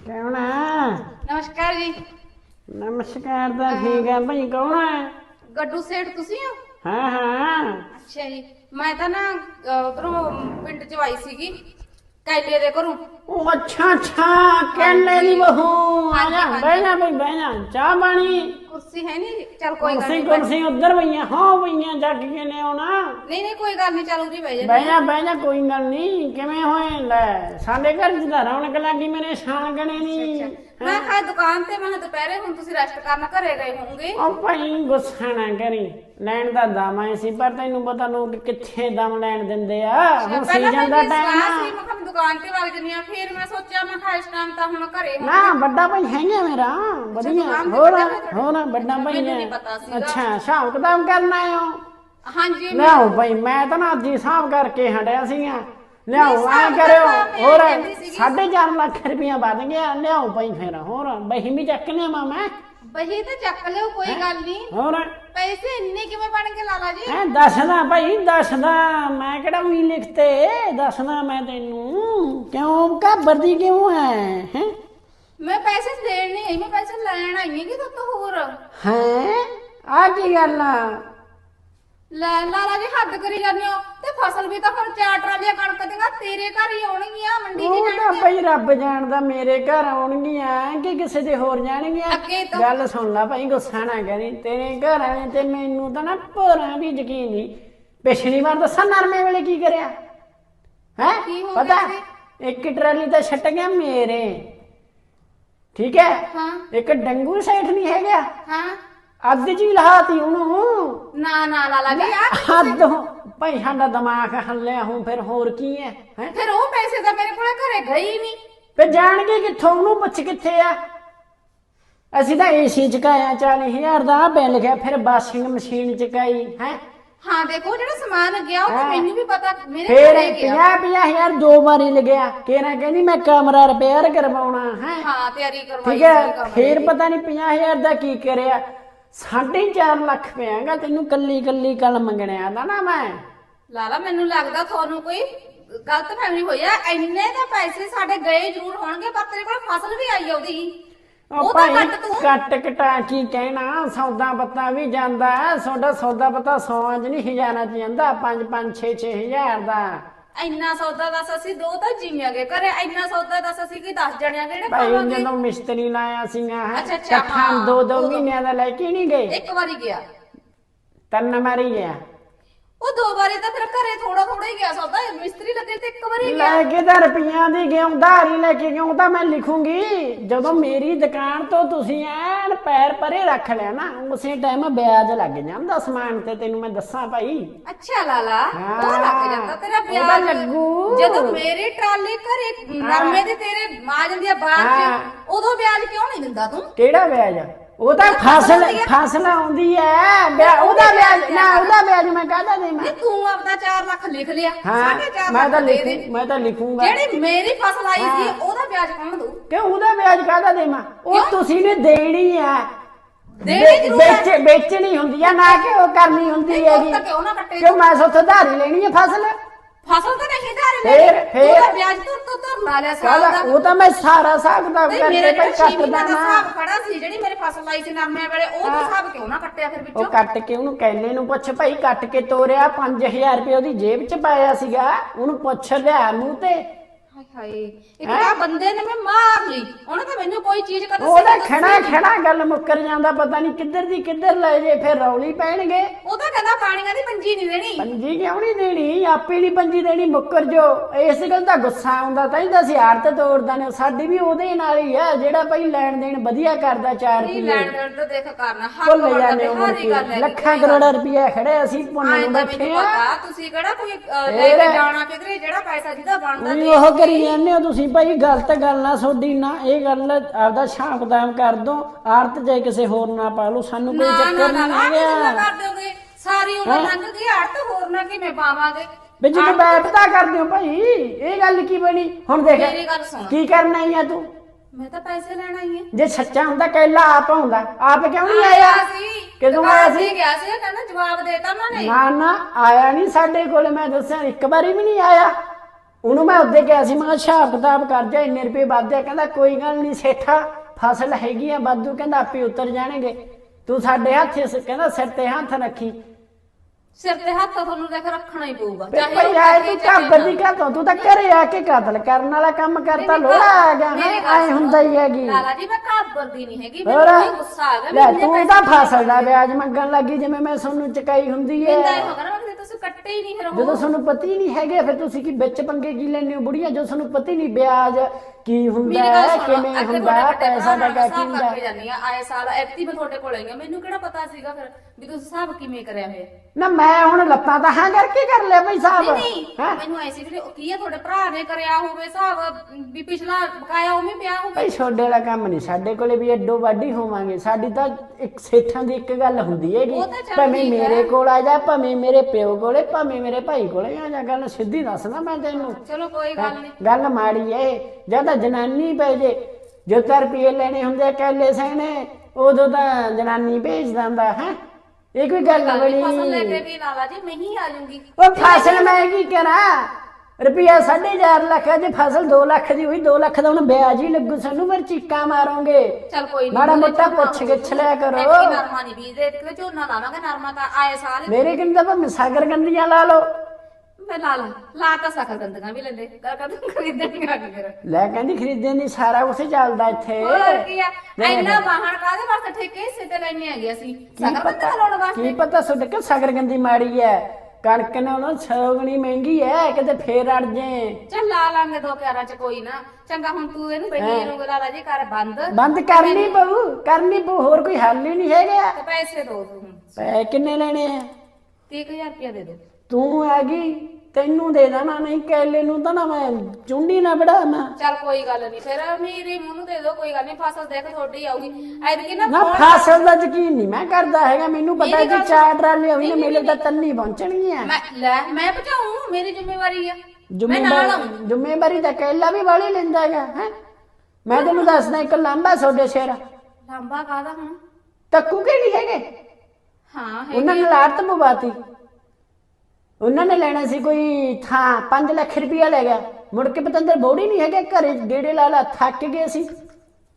ਕੌਣ ਨਮਸਕਾਰ ਜੀ। ਨਮਸਕਾਰ ਦਾ ਠੀਕ ਹੈ ਭਾਈ ਕੌਣ ਹੈ ਗੱਡੂ ਸੇਠ ਤੁਸੀਂ ਹੋ? ਹਾਂ ਹਾਂ। ਅੱਛਾ ਜੀ। ਮੈਂ ਤਾਂ ਨਾ ਉਧਰੋਂ ਪਿੰਡ ਚ ਆਈ ਸੀਗੀ ਕੈਲੇ ਦੇ ਘਰੋਂ। ਉਹ ਅੱਛਾ ਅੱਛਾ। ਕਹਿੰਨੇ ਦੀ ਬਹੂ। ਆ ਜਾ ਜਾ ਬਈ ਜਾ। ਚਾਹ ਪਾਣੀ? ਕੁਰਸੀ ਹੈ ਨਹੀਂ ਚਲ ਕੋਈ ਗੱਲ ਨਹੀਂ ਕੁਰਸੀ ਉੱਧਰ ਪਈਆਂ। ਹਾਂ ਪਈਆਂ ਜੱਗ ਕੇ ਨੇ ਆਉਣਾ ਨਹੀਂ ਨਹੀਂ ਕੋਈ ਗੱਲ ਨਹੀਂ ਚਲ ਉਰੀ ਬਹਿ ਜਾ। ਬਹਿ ਜਾ ਬਹਿ ਜਾ ਕੋਈ ਗੱਲ ਨਹੀਂ ਕਿਵੇਂ ਹੋਏ? ਲੈ ਸਾਡੇ ਘਰ ਚ ਤਾਂ ਰੌਣਕ ਲੱਗੀ ਮੇਰੇ ਸ਼ਾਨ ਗਣੇ ਨਹੀਂ ਮੈਂ ਖਾ ਦੁਕਾਨ ਤੇ ਮੈਂ ਕਿਹਾ ਦੁਪਹਿਰੇ ਹੁਣ ਤੁਸੀਂ ਰੈਸਟ ਕਰਨ ਘਰੇ ਗਏ ਹੋਵੋਗੇ। ਉਹ ਭਾਈ ਗੁੱਸਾ ਨਾ ਕਰੀ। ਲੈਣ ਦਾ ਦਮ ਆਏ ਸੀ ਪਰ ਤੈਨੂੰ ਪਤਾ ਲੋਕ ਕਿੱਥੇ ਦਮ ਲੈਣ ਦਿੰਦੇ ਆ। ਹੁਣ ਸੀਜ਼ਨ ਦਾ ਟਾਈਮ ਸੀ ਮੈਂ ਕਿਹਾ ਦੁਕਾਨ ਤੇ ਵਗ ਜੰਨੀ ਆ ਫਿਰ ਮੈਂ ਸੋਚਿਆ ਮੈਂ ਕਿਹਾ ਇਸ ਟਾਈਮ ਤਾਂ ਹੁਣ ਘਰੇ ਹਾਂ ਨਾ ਵੱਡਾ ਭਾਈ ਹੈਗਾ ਮੇਰਾ। ਵਧੀਆ। ਤੇ ਹੋਰ? ਹੋਰ ਵੱਡਾ ਭਾਈ ਮੈਨੂੰ ਹੈ। ਨਹੀਂ ਪਤਾ ਸੀਗਾ। ਅੱਛਾ ਹਿਸਾਬ ਕਿਤਾਬ ਕਰਨਾ ਆਇਓ ਹਾਂਜੀ ਲਿਆਓ ਭਾਈ ਮੈਂ ਤਾਂ ਨਾ ਅੱਜ ਹੀ ਹਿਸਾਬ ਕਰਕੇ ਹਟਿਆ ਸੀਗਾ। ਲਿਆਓ ਹਿਸਾਬ ਕਰਿਓ ਹੋਰ ਕਹਿੰਦੀ ਸੀਗੀ। 4.5 ਲੱਖ ਰੁਪਇਆ ਵੱਧ ਗਿਆ ਲਿਆਓ ਭਾਈ ਫੇਰ ਹੋਰ ਬਹੀ ਵੀ ਚੱਕ ਲਿਆਵਾਂ ਮੈਂ। ਬਹੀ ਤਾਂ ਚੱਕ ਲਿਓ ਕੋਈ ਗੱਲ ਨਹੀਂ। ਹੋਰ? ਪੈਸੇ ਇੰਨੇ ਕਿਵੇਂ ਬਣ ਗਏ ਲਾਲਾ ਜੀ? ਐ ਦੱਸਦਾ ਭਾਈ ਦੱਸਦਾ ਮੈਂ ਕਿਹੜਾ ਵੀ ਲਿਖਤੇ ਦੱਸਦਾ ਮੈਂ ਤੈਨੂੰ ਕਿਉਂ ਘਬਰਦੀ ਕਿਉਂ ਹੈ ਹੈਂ? ਮੈਂ ਪੈਸੇ ਦੇਣ ਨਹੀਂ ਆਈ ਮੈਂ ਪੈਸੇ ਲੈਣ ਆਈ ਹਾਂ ਕਿ ਤੂੰ ਹੋਰ। ਹੈ? ਆ ਕੀ ਗੱਲ ਆ? ਲੈ ਲਾਲਾ ਜੀ ਹੱਦ ਕਰੀ ਜਾਂਦੇ ਹੋ। ਤੇ ਫਸਲ ਵੀ ਤਾਂ ਹੁਣ ਚਾਰ ਟਰਾਲੀਆਂ ਕਣਕ ਦੀਆਂ ਤੇਰੇ ਘਰ ਹੀ ਆਉਣਗੀਆਂ ਮੰਡੀ 'ਚ ਉਹ ਤਾਂ ਜਾਣਗੀਆਂ। ਭਾਈ ਰੱਬ ਜਾਣਦਾ ਮੇਰੇ ਘਰ ਆਉਣਗੀਆਂ ਕਿ ਕਿਸੇ ਦੇ ਹੋਰ ਜਾਣਗੀਆਂ। ਤੋਂ- ਗੱਲ ਸੁਣ ਲੈ ਭਾਈ ਗੁੱਸਾ ਨਾ ਕਰੀ। ਤੇਰੇ ਘਰ ਆਏ ਤੇ ਮੈਨੂੰ ਤਾਂ ਨਾ ਭੋਰਾ ਵੀ ਯਕੀਨ ਨਹੀਂ। ਪਿਛਲੀ ਵਾਰ ਦੱਸਾਂ ਨਰਮੇ ਵੇਲੇ ਕੀ ਕਰਿਆ? ਹੈ? ਕੀ ਹੋ ਪਤਾ? ਇੱਕ ਟਰਾਲੀ ਤਾਂ ਛੱਟ ਗਿਆ ਮੇਰੇ। ਠੀਕ ਹੈ? ਹਾਂ। ਇੱਕ ਡੰਗੂ ਸੇਠ ਨਹੀਂ ਹੈਗਾ? ਹਾਂ। ਅੱਧ ਜੀ ਲਹਾਤੀ ਉਹਨੂੰ। ਨਾ ਨਾ ਲਾਲਾ ਜੀ ਆ ਹੱਦ ਭਾਈ ਸਾਡਾ ਦਿਮਾਗ ਹੱਲਿਆ ਹੂੰ ਫਿਰ ਹੋਰ ਕੀ ਹੈ ਹੈ? ਫਿਰ ਉਹ ਪੈਸੇ ਤਾਂ ਮੇਰੇ ਕੋਲੇ ਘਰੇ ਗਏ ਹੀ ਨਹੀਂ। ਤੇ ਜਾਣਗੇ ਕਿੱਥੋਂ ਉਹਨੂੰ ਪੁੱਛ ਕਿੱਥੇ ਆ? ਅਸੀਂ ਤਾਂ ਏਸੀ ਚਕਾਇਆ 40000 ਦਾ ਬਿੱਲ ਗਿਆ ਫਿਰ ਵਾਸ਼ਿੰਗ ਮਸ਼ੀਨ ਚਕਾਈ ਹੈ? ਹਾਂ ਦੇਖੋ ਜਿਹੜਾ ਸਮਾਨ ਗਿਆ ਉਹ ਤਾਂ ਹਾਂ। ਮੈਨੂੰ ਵੀ ਪਤਾ ਮੇਰੇ ਫਿਰ ਘਰੇ ਗਿਆ। 50 50000 ਦੋ ਵਾਰੀ ਲੱਗਿਆ। ਕਿਹੜਾ ਕਹਿੰਦੀ ਮੈਂ ਕਮਰਾ ਰਿਪੇਅਰ ਕਰਵਾਉਣਾ ਹੈ? ਹਾਂ ਤਿਆਰੀ ਕਰਵਾਈ ਠੀਕ ਸੀ ਹੈ ਕਮਰੇ ਫਿਰ ਦੀ। ਪਤਾ ਨਹੀਂ 50000 ਦਾ ਕੀ ਕਰਿਆ। 4.5 ਲੱਖ ਪਿਆਗਾ ਤੈਨੂੰ ਕੱਲੀ ਕੱਲੀ ਕਲ ਮੰਗਣਿਆ ਦਾ ਨਾ ਮੈਂ। ਲਾਲਾ ਮੈਨੂੰ ਲੱਗਦਾ ਤੁਹਾਨੂੰ ਕੋਈ ਗਲਤ ਫਹਿਮੀ ਹੋਈ ਆ। ਇੰਨੇ ਤਾਂ ਪੈਸੇ ਸਾਡੇ ਗਏ ਜ਼ਰੂਰ ਹੋਣਗੇ ਪਰ ਤੇਰੇ ਕੋਲ ਫਸਲ ਵੀ ਆਈ ਆ ਉਹਦੀ। ਉਹ ਤਾਂ ਭਾਈ ਕੱਟ ਤੂੰ। ਕੱਟ ਕਟਾ ਕੀ ਕਹਿਣਾ? ਸੌਦਾ ਪੱਤਾ ਵੀ ਜਾਂਦਾ ਹੈ ਤੁਹਾਡਾ ਸੌਦਾ ਪੱਤਾ ਸੌਆਂ ਚ ਨਹੀਂ ਹਜ਼ਾਰਾਂ ਚ ਜਾਂਦਾ 5 5 6 6 ਹਜ਼ਾਰ ਦਾ। ਇੰਨਾ ਸੌਦਾ ਦੱਸ ਅਸੀਂ ਦੋ ਤਾਂ ਜੀਵਾਂਗੇ ਘਰੇ ਇੰਨਾ ਸੌਦਾ ਦੱਸ ਅਸੀਂ ਕੀ 10 ਜਣਿਆਂ ਕਿਹੜੇ ਭਾਈ ਖਾਵਾਂਗੇ ਜਦੋਂ ਮਿਸਤਰੀ ਲਾਇਆ ਸੀਗਾ ਹੈ ਅੱਛਾ, ਅੱਛਾ, ਹਾਂ, ਦੋ ਦੋ ਉਦੋਂ। ਮਹੀਨਿਆਂ ਦਾ ਲੈ ਕੇ ਨਹੀਂ ਗਏ? ਇੱਕ ਵਾਰੀ ਗਿਆ। ਤਿੰਨ ਮਾਰੀ ਗਿਆ। ਉਹ ਦੋ ਵਾਰੀ ਤਾਂ ਫਿਰ ਘਰੇ ਥੋੜਾ ਥੋੜਾ ਹੀ ਗਿਆ ਸੌਦਾ ਮਿਸਤਰੀ ਲੱਗੇ ਤੇ ਇੱਕ ਵਾਰੀ ਗਿਆ ਲੈ ਕੇ ਤਾਂ ਰੁਪਈਆਂ ਦੀ ਗਿਆ ਉਧਾਰੀ ਲੈ ਕੇ ਗਿਆ ਤਾਂ ਮੈਂ ਲਿਖੂੰਗੀ ਜਦੋਂ ਮੇਰੀ ਦੁਕਾਨ ਤੋਂ ਤੁਸੀਂ ਐਨ ਪੈਰ ਪਰੇ ਰੱਖ ਨਾ ਉਸੇ ਟਾਈਮ ਵਿਆਜ ਲੱਗ ਜਾਂਦਾ ਸਮਾਨ ਤੇ ਤੈਨੂੰ ਮੈਂ ਦੱਸਾਂ ਭਾਈ ਅੱਛਾ ਲਾਲਾ। ਉਹ ਲੱਗ ਜਾਂਦਾ ਤੇਰਾ ਉਹਦਾ ਵਿਆਹ ਲੱਗੂ। ਜਦੋਂ ਮੇਰੀ ਟਰਾਲੀ ਘਰੇ ਨਰਮੇ ਦੇ ਤੇਰੇ ਆ ਜਾਂਦੀ ਆ ਬਾਹਰ ਹਾਂ। ਚ ਉਦੋਂ ਵਿਆਜ ਕਿਉਂ ਨਹੀਂ ਦਿੰਦਾ ਤੂੰ ਕਿਹੜਾ ਵਿਆਜ ਆ? ਉਹ ਤਾਂ ਫਸਲ ਫਸਲ ਆਉਂਦੀ ਐ। ਵਿਆਹ- ਉਹਦਾ ਵਿਆਜ ਨਾ ਉਹਦਾ ਵਿਆਜ ਮੈਂ ਕਾਹਦਾ ਦੇਵਾਂ? ਨਹੀਂ ਤੂੰ ਆਪਦਾ 4 ਲੱਖ ਲਿਖ ਲਿਆ। ਹਾਂ ਚਾਰ ਮੈਂ ਤਾਂ ਲੱਖ ਦੇ। ਲਿਖੂ ਮੈਂ ਤਾਂ ਲਿਖੂੰਗਾ। ਜਿਹੜੀ ਮੇਰੀ ਫਸਲ ਆਈ ਸੀ। ਉਹਦਾ ਵਿਆਜ ਕੌਣ ਦਊ? ਕਿ ਉਹਦਾ ਵਿਆਜ ਕਾਹਦਾ ਦੇਵਾਂ? ਉਹ ਕਿਉਂ? ਤੁਸੀਂ ਨੇ ਦੇਣੀ ਆ ਦੇਣੀ ਜ਼ਰੂਰ ਹੈ। ਵੇਚ ਵੇਚਣੀ ਹੁੰਦੀ ਆ ਨਾ ਕਿ ਉਹ ਕਰਨੀ ਹੁੰਦੀ ਨਹੀਂ, ਉਹ ਹੈਗੀ। ਤਾਂ ਕਿਉਂ ਨਾ ਕੱਟੇ ਕਿਉਂ ਮੈਂ ਸੋਥ ਧਾਰੀ ਲੈਣੀ ਹੈ ਫਸਲ? ਫਸਲ ਤਾਂ ਨਹੀਂ ਧਾਰੇ ਫੇਰ- ਲੈ ਫੇਰ- ਵਿਆਜ ਤੂੰ ਤੂੰ ਧਰਨਾ ਲਿਆ ਸਾਲ ਦਾ। ਉਹ ਤਾਂ ਮੈਂ ਸਾਰਾ ਹਿਸਾਬ ਕਿਤਾਬ ਨਹੀਂ ਕਰਕੇ ਮੇਰੇ ਭਾਈ ਕੋਲ ਛੇ ਮਹੀਨੇ ਕੱਟਦਾ ਦਾ ਨਾ। ਹਿਸਾਬ ਖੜਾ ਸੀ ਜਿਹੜੀ ਮੇਰੇ ਫਸਲ ਆਈ ਸੀ ਨਰਮੇ ਵੇਲੇ ਉਹ ਤਾਂ ਹਿਸਾਬ ਕਿਉਂ ਨਾ ਕੱਟਿਆ ਫਿਰ ਉਹ ਵਿੱਚੋਂ ਕੱਟ ਕੇ ਉਹਨੂੰ ਕੈਲੇ ਨੂੰ ਪੁੱਛ ਭਾਈ ਕੱਟ ਕੇ ਤੋਰਿਆ 5000 ਰੁਪਏ ਉਹਦੀ ਜੇਬ 'ਚ ਪਾਇਆ ਸੀਗਾ ਉਹਨੂੰ ਪੁੱਛ ਲਿਆ ਮੂੰਹ ਤੇ। ਹਾਏ ਇੱਕ ਤਾਂ ਬੰਦੇ ਨੇ ਮੈਂ ਮਾਰ ਲਈ। ਉਹਨੇ ਤਾਂ ਮੈਨੂੰ ਕੋਈ ਚੀਜ਼ ਕਦੇ ਉਹਦਾ ਖੜਾ ਖੜਾ ਗੱਲ ਮੁੱਕਰ ਜਾਂਦਾ ਪਤਾ ਨਹੀਂ ਕਿੱਧਰ ਦੀ ਕਿੱਧਰ ਲੈ ਜੇ ਫਿਰ ਰੌਲੀ ਪੈਣਗੇ। ਉਹ ਤਾਂ ਕਹਿੰਦਾ ਪਾਣੀਆਂ ਦੀ ਪੰਜੀ ਨਹੀਂ ਦੇਣੀ। ਪੰਜੀ ਕਿਉਂ ਨਹੀਂ ਦੇਣੀ? ਆਪੇ ਨਹੀਂ ਪੰਜੀ ਦੇਣੀ ਮੁੱਕਰ ਜੋ। ਇਸ ਗੱਲ ਦਾ ਗੁੱਸਾ ਆਉਂਦਾ ਤਾਂ ਇਹਦਾ ਸੀ ਆੜਤ ਤੋੜਦਾ ਨੇ। ਸਾਡੀ ਵੀ ਉਹਦੇ ਨਾਲ ਹੀ ਆ ਜਿਹੜਾ ਭਾਈ ਲੈਣ ਦੇਣ ਵਧੀਆ ਕਰਦਾ 4 ਨਹੀਂ ਰੁਪਏ ਲੈਣ ਦੇਣ ਤਾਂ ਦੇਖ ਕਰਨਾ ਹੱਕ ਭੁੱਲ ਜਾਂਦੇ ਤੇ ਉਮਰ ਹਾਰੀ ਗੱਲ ਕੀ ਹੈ ਲੱਖਾਂ ਕਰੋੜਾਂ ਰੁਪਏ ਖੜੇ ਅਸੀਂ ਪੁੰਨ ਆਏ ਨੂੰ ਤਾਂ ਬੈਠੇ ਆ। ਪਤਾ ਤੁਸੀਂ ਕਿਹੜਾ ਕੋਈ ਅਹ, ਲੈ ਕੇ? ਜਾਣਾ ਕਿਧਰੇ ਜਿਹੜਾ ਪੈਸਾ ਜਿਹਦਾ ਬਣਦਾ ਵੀ ਉਹ ਕਰੀ ਜਾਂਦੇ ਹੋ ਤੁਸੀਂ ਭਾਈ ਗਲਤ ਗੱਲ ਨਾ ਤੁਹਾਡੀ ਨਾ ਇਹ ਗੱਲ ਆਪਦਾ ਸ਼ਾਂਪਦਾਮ ਕਰ ਦੋ ਆੜਤ ਜੇ ਕਿਸੇ ਹੋਰ ਨਾ ਪਾ ਲਓ ਸਾਨੂੰ ਕੋਈ ਨਾ ਨਾ ਚੱਕਰ ਨਾ ਨਹੀਂ ਨਾ ਹੈਗਾ। ਕਰ ਸਾਰੀ ਉਮਰ ਲੰਘ ਗਈ ਹੱਟ ਹੋਰ ਨਾ ਕਿਵੇਂ ਪਾਵਾਂਗੇ? ਵੀ ਜਦੋਂ ਬੈਠਦਾ ਕਰਦੇ ਹੋ ਭਾਈ ਇਹ ਗੱਲ ਕੀ ਬਣੀ? ਹੁਣ ਦੇਖ ਮੇਰੀ ਗੱਲ ਸੁਣ। ਕੀ ਕਰਨਾ ਹੀ ਆ ਤੂੰ? ਮੈਂ ਤਾਂ ਪੈਸੇ ਲੈਣ ਆਈ ਹਾਂ। ਜੇ ਸੱਚਾ ਹੁੰਦਾ ਕਹਿਲਾ ਆਪ ਹੁੰਦਾ ਆਪ ਕਿਉਂ ਨਹੀਂ ਆਇਆ ਸੀ ਕਦੋਂ ਆਇਆ ਸੀ? ਗਿਆ ਸੀ ਕਹਿੰਦਾ ਜਵਾਬ ਦੇਤਾ ਉਹਨਾਂ ਨੇ। ਨਾ ਨਾ ਆਇਆ ਨਹੀਂ ਸਾਡੇ ਕੋਲ ਮੈਂ ਦੱਸਿਆ ਇੱਕ ਵਾਰੀ ਵੀ ਨਹੀਂ ਆਇਆ। ਉਹਨੂੰ ਮੈਂ ਉੱਦੇ ਕਿਹਾ ਸੀ ਮੈਂ ਕਿਹਾ ਹਿਸਾਬ ਕਿਤਾਬ ਕਰ ਜਾ ਇੰਨੇ ਰੁਪਏ ਵੱਧਦੇ ਕਹਿੰਦਾ ਕੋਈ ਗੱਲ ਨਹੀਂ ਸੇਠਾ ਫਸਲ ਹੈਗੀ ਆ ਵਾਧੂ ਕਹਿੰਦਾ ਆਪੇ ਉਤਰ ਜਾਣਗੇ। ਤੂੰ ਸਾਡੇ ਹੱਥ 'ਚ ਕਹਿੰਦਾ ਸਿਰ ਤੇ ਹੱਥ ਰੱਖੀ। ਸਿਰ ਤੇ ਹੱਥ ਤੁਹਾਨੂੰ ਦੇਖ ਰੱਖਣਾ ਹੀ ਪਊਗਾ। ਤੇ ਭਈ ਆਏ ਤੂੰ ਘਰ ਦੀ ਕਾਤੋਂ ਤੂੰ ਤਾਂ ਘਰੇ ਆ ਕੇ ਕਤਲ ਕਰਨ ਵਾਲਾ ਕੰਮ ਕਰਤਾ ਲੋੜਾ ਆ ਗਿਆ ਨਾ ਐ ਹੁੰਦਾ ਹੀ ਹੈਗੀ। ਲਾਲਾ ਜੀ ਮੈਂ ਕਾਬਰਦੀ ਨਹੀਂ ਹੈਗੀ ਹੋਰ? ਮੈਨੂੰ ਕੋਈ ਗੁੱਸਾ ਆ ਗਿਆ ਲੈ ਤੂੰ ਤਾਂ ਫਸਲ ਦਾ ਵਿਆਜ ਮੰਗਣ ਲੱਗੀ ਜਿਵੇਂ ਮੈਂ ਤੁਹਾਨੂੰ ਚਕਾਈ ਹੁੰਦੀ ਹੈ। ਨਾ ਤੁਸੀਂ ਕੱਟੇ ਹੀ ਨਹੀਂ ਫਿਰ ਉਹ। ਜਦੋਂ ਤੁਹਾਨੂੰ ਪਤਾ ਹੀ ਨਹੀਂ ਹੈਗੇ, ਫਿਰ ਤੁਸੀਂ ਕੀ ਵਿੱਚ ਪੰਗੇ ਕੀ ਲੈਣੇ ਹੋ ਬੁੜੀਆਂ? ਜਦੋਂ ਤੁਹਾਨੂੰ ਪਤਾ ਹੀ ਨਹੀਂ, ਵਿਆਜ ਕੀ ਹੁੰਦਾ ਮੇਰੀ ਗੱਲ ਹੈ ਸੁਣੋ ਕਿਵੇਂ ਅੱਗੇ ਹੁੰਦਾ ਹੈ, ਤੁਹਾਡੇ ਪੈਸਾ ਦਾ ਕੀ ਨਾਲ ਹੁੰਦਾ? ਕਰਕੇ ਜਾਂਦੀ ਆ ਆਏ ਸਾਲ ਐਕਟੀ ਮੈਂ ਤੁਹਾਡੇ ਕੋਲ ਆਈ ਆ ਮੈਨੂੰ ਕਿਹੜਾ ਪਤਾ ਸੀਗਾ ਫਿਰ ਵੀ ਤੁਸੀਂ ਹਿਸਾਬ ਕਿਵੇਂ ਕਰਿਆ ਹੋਇਆ ਨਾ ਮੈਂ ਹੁਣ ਲੱਤਾਂ ਤਾਂ ਹਾਂ ਕਰਕੇ ਕਰ ਲਿਆ ਬਈ ਸਾਹਿਬ ਨਹੀਂ ਨਹੀਂ ਹੈਂ? ਮੈਨੂੰ ਐਸੀ ਵੀ ਉਹ ਕੀ ਆ ਤੁਹਾਡੇ ਭਰਾ ਨੇ ਕਰਿਆ ਹੋਵੇ ਹਿਸਾਬ ਵੀ ਪਿਛਲਾ ਬਕਾਇਆ ਉਵੇਂ ਪਿਆ ਹੋਵੇ। ਭਾਈ ਛੋਡੇ ਵਾਲਾ ਕੰਮ ਨਹੀਂ ਸਾਡੇ ਕੋਲੇ ਵੀ ਐਡੋ ਵਾਢੀ ਹੋਵਾਂਗੇ ਸਾਡੀ ਤਾਂ ਇੱਕ ਸੇਠਾਂ ਦੀ ਇੱਕ ਗੱਲ ਹੁੰਦੀ ਹੈਗੀ ਉਹ ਤਾਂ ਚੱਲ ਭਾਵੇਂ ਠੀਕ ਹੈ। ਮੇਰੇ ਕੋਲ ਆ ਜਾ ਭਾਵੇਂ ਮੇਰੇ ਪਿਓ ਕੋਲੇ ਭਾਵੇਂ ਮੇਰੇ ਭਾਈ ਕੋਲੇ ਆ ਜਾ ਗੱਲ ਸਿੱਧੀ ਦੱਸਦਾ ਮੈਂ ਤੈਨੂੰ। ਚਲੋ ਕੋਈ ਗੱਲ ਨਹੀਂ। ਗੱਲ ਮਾੜੀ ਏ ਜਦ ਤਾਂ ਜਨਾਨੀ ਪੈ ਜੇ। ਜੋ ਤਾਂ ਰੁਪਏ ਲੈਣੇ ਹੁੰਦੇ ਕਹਿਲੇ ਸਹਿਣੇ ਉਦੋਂ ਤਾਂ ਜਨਾਨੀ ਭੇਜ ਦਿੰਦਾ ਹੈ? ਇਹ ਕੋਈ ਗੱਲ ਬਣੀ? ਫਸਲ ਲੈ ਕੇ ਵੀ ਲਾਲਾ ਜੀ ਮੈਂ ਹੀ ਆ ਜਾਊਂਗੀ। ਉਹ ਫਸਲ ਮੈਂ ਕੀ ਕਰਾਂ? ਰੁਪਿਆ 4.5 ਲੱਖ ਜੇ ਫਸਲ 2 ਲੱਖ ਦੀ ਹੋਈ 2 ਲੱਖ ਦਾ ਹੁਣ ਵਿਆਜ ਹੀ ਲੱਗੂ ਸਾਨੂੰ ਫਿਰ ਚੀਕਾਂ ਮਾਰੋਗੇ। ਚਲ ਕੋਈ ਨਹੀਂ ਮਾੜਾ ਮੋਟਾ ਪੁੱਛ ਗਿੱਛ ਲਿਆ ਕਰੋ। ਨਰਮਾ ਨਹੀਂ ਬੀਜਦੇ ਕਿ ਝੋਨਾ ਲਾਵਾਂਗੇ ਨਰਮਾ ਤਾਂ ਆਏ ਸਾਲ ਮੇਰੇ ਕਿੰਨੇ ਤਾਂ ਭਾਵੇਂ ਸਾਗਰ ਗੰਦੀਆਂ ਲਾ ਲਓ। ਮੈਂ ਲਾ ਲਾ ਲਾ ਤਾਂ ਸਖਲ ਗੰਦਗਾ ਵੀ ਲੈਂਦੇ ਕਰ ਕਰ ਖਰੀਦਣੀਆਂ ਕੀ ਫਿਰ। ਲੈ ਕਹਿੰਦੀ ਖਰੀਦਣ ਦੀ ਸਾਰਾ ਕੁਝ ਚੱਲਦਾ ਇੱਥੇ। ਹੋਰ ਕੀ ਆ। ਇੰਨਾ ਵਾਹਣ ਕਾਦੇ ਵਾਸਤੇ ਠੇਕੇ ਹਿੱਸੇ ਤੇ ਲੈਣੇ ਹੈਗੇ ਅਸੀਂ? ਕੀ ਸਗਰ ਬੰਦਾ ਲਾਉਣ ਵਾਸਤੇ। ਕੀ ਪਤਾ ਸੁੱਟ ਕੇ ਸਾਗਰ ਗੰਦੀ ਮਾੜੀ ਐ। ਕਣਕ ਨਾਲੋਂ ਸੌਗਣੀ ਮਹਿੰਗੀ ਐ ਕਿਤੇ ਫੇਰ ਅੜ ਜੇ। ਚੱਲ ਲਾ ਲਾਂਗੇ ਦੋ ਪਿਆਰਾਂ ਚ ਕੋਈ ਨਾ। ਚੰਗਾ ਹੁਣ ਤੂੰ ਇਹਨੂੰ ਬੈਠੀ ਨੂੰ ਲਾਲਾ ਜੀ ਕਰ ਬੰਦ। ਬੰਦ ਕਰਨੀ ਪਊ ਕਰਨੀ ਪਊ ਹੋਰ ਕੋਈ ਹੱਲ ਹੀ ਨਹੀਂ ਹੈਗਾ। ਤੇ ਪੈਸੇ ਦੋ ਤੂੰ ਪੈ ਕਿੰਨੇ ਲੈਣੇ ਆ? 30000 ਰੁਪਇਆ ਦੇ ਦੋ। ਤੂੰ ਆ ਗਈ ਤੈਨੂੰ ਦੇ ਦੇਣਾ ਨਹੀਂ ਕੈਲੇ ਨੂੰ ਤਾਂ ਨਾ ਮੈਂ ਚੁੰਡੀ ਨਾ ਬੜਾਵਾਂ ਚੱਲ ਕੋਈ ਗੱਲ ਨਹੀਂ ਫਿਰ ਮੇਰੇ ਮੂੰਹ ਨੂੰ ਦੇ ਦੋ ਕੋਈ ਗੱਲ ਨਹੀਂ ਫਸਲ ਦੇਖ ਤੁਹਾਡੀ ਆਊਗੀ। ਐਤਕੀ ਨਾ ਨਾ ਫਸਲ ਦਾ ਯਕੀਨ ਨਹੀਂ ਮੈਂ ਕਰਦਾ ਹੈਗਾ ਮੈਨੂੰ ਪਤਾ ਮੇਰੀ ਕਿ ਗੱਲ ਚਾਰ ਟਰਾਲੇ ਹੋਈ ਨੇ ਮੇਲੇ ਤਾਂ ਤੰਨੀ ਪਹੁੰਚਣਗੀਆਂ। ਮੈਂ ਲੈ ਮੈਂ ਬਚਾਉਂ ਮੇਰੀ ਜ਼ਿੰਮੇਵਾਰੀ ਆ। ਮੈਂ ਨਾਲ ਜ਼ਿੰਮੇਵਾਰੀ ਆਊਂ। ਜ਼ਿੰਮੇਵਾਰੀ ਤਾਂ ਕੈਲਾ ਵੀ ਵਾਲੀ ਲੈਂਦਾ ਹੈਗਾ ਹੈ? ਮੈਂ ਤੈਨੂੰ ਦੱਸਦਾ ਇੱਕ ਲਾਂਬਾ ਤੁਹਾਡੇ ਸ਼ੇਰ ਲਾਂਬਾ ਕਾਦਾ ਹੁਣ? ਤੱਕੂ ਕਿਹੜੀ ਹੈਗੇ? ਹਾਂ ਹੈ ਉਹਨਾਂ ਨੇ ਲਾੜਤ ਪਵਾਤੀ। ਉਹਨਾਂ ਨੇ ਲੈਣਾ ਸੀ ਕੋਈ ਥਾਂ 5 ਲੱਖ ਰੁਪਇਆ ਲੈ ਗਿਆ। ਮੁੜ ਕੇ ਪਤੰਦਰ ਬੋੜੀ ਨਹੀਂ ਹੈਗੇ ਘਰੇ ਗੇੜੇ ਲਾ ਲਾ ਥੱਕ ਗਏ ਸੀ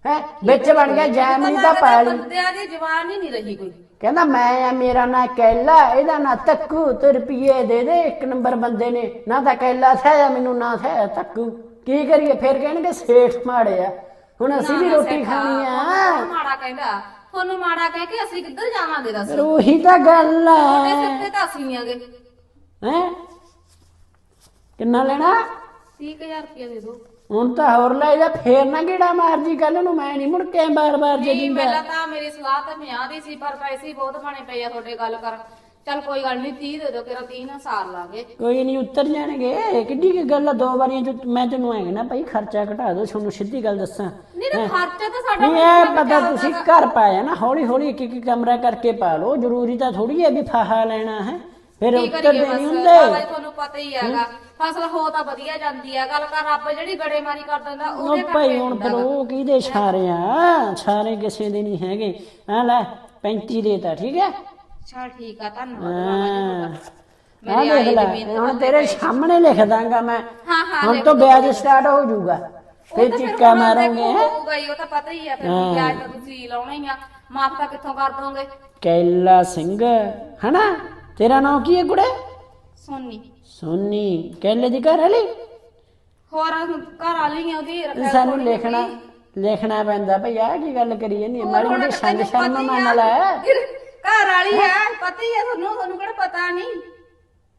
ਹੈ ਵਿੱਚ ਬਣ ਗਿਆ ਜੈਮਨੀ ਦਾ ਪਾਲੀ। ਬੰਦਿਆਂ ਦੀ ਜਵਾਨ ਹੀ ਨਹੀਂ ਰਹੀ ਕੋਈ। ਕਹਿੰਦਾ ਮੈਂ ਆ ਮੇਰਾ ਨਾਂ ਕੈਲਾ ਇਹਦਾ ਨਾਂ ਤੱਕੂ ਤੇ ਰੁਪਈਏ ਦੇ ਦੇ ਇੱਕ ਨੰਬਰ ਬੰਦੇ ਨੇ। ਨਾ ਤਾਂ ਕੈਲਾ ਥਿਆ ਮੈਨੂੰ ਨਾ ਥਿਆ ਤੱਕੂ। ਕੀ ਕਰੀਏ ਫਿਰ ਕਹਿਣਗੇ ਸੇਠ ਮਾੜੇ ਆ। ਹੁਣ ਅਸੀਂ ਵੀ ਰੋਟੀ ਖਾਣੀ ਆ ਮਾੜਾ ਕਹਿੰਦਾ। ਤੁਹਾਨੂੰ ਮਾੜਾ ਕਹਿ ਕੇ ਅਸੀਂ ਕਿੱਧਰ ਜਾਵਾਂਗੇ ਦੱਸ। ਉਹੀ ਤਾਂ ਗੱਲ ਆ। ਸਿਰ ਤੇ ਤਾਂ ਅਸੀਂ ਆਂਗੇ ਹੈ? ਕਿੰਨਾ ਲੈਣਾ? 30000 ਰੁਪਏ ਦੇ ਦਿਓ। ਹੁਣ ਤਾਂ ਹੋਰ ਲੈ ਜਾ ਫੇਰ ਨਾ ਕਿਹੜਾ ਮਾਰ ਜੀ ਕੱਲ ਨੂੰ ਮੈਂ ਨਹੀਂ ਮੁੜ ਕੇ ਬਾਰ-ਬਾਰ ਨਹੀਂ ਜਦੀਂਦਾ ਪਹਿਲਾਂ ਤਾਂ ਮੇਰੀ ਸਲਾਹ ਤਾਂ 50 ਦੀ ਸੀ ਪਰ ਪੈਸੇ ਹੀ ਬਹੁਤ ਬਣੇ ਪਏ ਆ ਤੁਹਾਡੇ ਗੱਲ ਕਰਨ। ਚੱਲ ਕੋਈ ਗੱਲ ਨਹੀਂ 30 ਦੇ ਦਿਓ ਕਿਰਾ 30 ਨਾ ਸਾਰ ਲਾਂਗੇ। ਕੋਈ ਨਹੀਂ ਉੱਤਰ ਜਾਣਗੇ। ਕਿੱਡੀ ਕੀ ਗੱਲ ਆ ਦੋ ਵਾਰੀਆਂ ਚ ਮੈਂ ਤੈਨੂੰ ਐਂ ਨਾ ਭਾਈ ਖਰਚਾ ਘਟਾ ਦੋ ਤੁਹਾਨੂੰ ਸਿੱਧੀ ਗੱਲ ਦੱਸਾਂ। ਨਹੀਂ ਤਾਂ ਖਰਚਾ ਤਾਂ ਸਾਡਾ ਨਹੀਂ ਇਹ ਪਤਾ ਤੁਸੀਂ ਘਰ ਪਾਇਆ ਨਾ ਹੌਲੀ ਹੌਲੀ ਇੱਕ ਇੱਕ ਕਮਰਾ ਕਰਕੇ ਪਾ ਲਓ ਜ਼ਰੂਰੀ ਤਾਂ ਥੋੜੀ ਹੈ ਵੀ ਫਾਹਾ ਲੈਣਾ ਹੈ? ਫਿਰ ਕੀ ਉੱਤਰ ਕਰੀਏ ਦੇ ਨਹੀਂ ਬਸ? ਹੁੰਦੇ? ਬਾਬਾ ਜੀ ਤੁਹਾਨੂੰ ਪਤਾ ਹੀ ਹੈਗਾ। ਫਸਲ ਹੋ ਤਾਂ ਵਧੀਆ ਜਾਂਦੀ ਆ। ਗੱਲ ਕਰ ਰੱਬ ਜਿਹੜੀ ਗੜੇਮਾਰੀ ਕਰ ਦਿੰਦਾ ਉਹਦੇ ਉਹ ਭਾਈ ਕਰਕੇ ਹੁਣ ਹੁੰਦਾ ਫਿਰ ਉਹ ਕਿਹਦੇ ਛਾਰੇ ਆ? ਛਾਰੇ ਕਿਸੇ ਦੇ ਨਹੀਂ ਹੈਗੇ। ਆ ਲੈ 35 ਦੇਤਾ ਠੀਕ ਹੈ? ਚਲ ਠੀਕ ਆ ਧੰਨਵਾਦ ਬਾਬਾ ਜੀ ਹਾਂ ਤੁਹਾਡਾ। ਆ ਮੇਰੀ ਦੇਖ ਆਈ ਲੈ ਦੀ ਮਿਹਨਤ ਹੁਣ ਤੇਰੇ ਸਾਹਮਣੇ ਲਿਖ ਦਾਂਗਾ ਮੈਂ। ਹਾਂ ਹਾਂ ਹੁਣ ਤੋਂ। ਵਿਆਜ ਸਟਾਰਟ ਹੋ ਜਾਊਗਾ। ਫਿਰ ਚਿੱਕਾ ਮਾਰੋਗੇ ਹੈਂ? ਹੋਊਗਾ ਹੀ, ਉਹ ਤਾਂ ਪਤਾ ਹੀ ਆ ਫਿਰ ਵਿਆਜ ਤਾਂ ਤੁਸੀਂ ਲਾਉਣਾ ਹੀ ਆ। ਮਾਫ ਤਾਂ ਕਿੱਥੋਂ ਕਰ ਦੋਗੇ? ਕੈਲਾ ਸਿੰਘ ਹਨਾ? ਤੇਰਾ ਨਾਮ ਕੀ ਹੈ ਕੁੜੇ? ਸੋਨੀ। ਸੋਨੀ। ਕੈਲੇ ਦੀ ਘਰ ਵਾਲੀ? ਹੋਰ ਘਰ ਵਾਲੀ ਆ ਉਹਦੀ ਰੱਖਿਆ ਸਾਨੂੰ ਲਿਖਣਾ। ਲਿਖਣਾ ਪੈਂਦਾ ਭਈ ਆ ਕੀ ਗੱਲ ਕਰੀ ਜਾਂਦੀ ਮਾੜੀ ਮੋਟੀ ਸੰਗ ਸ਼ਰਮ ਮੰਨ। ਲੈ ਘਰ ਵਾਲੀ ਆ ਪਤਾ ਹੀ ਆ ਤੁਹਾਨੂੰ ਤੁਹਾਨੂੰ ਕਿਹੜਾ ਪਤਾ ਨਹੀਂ।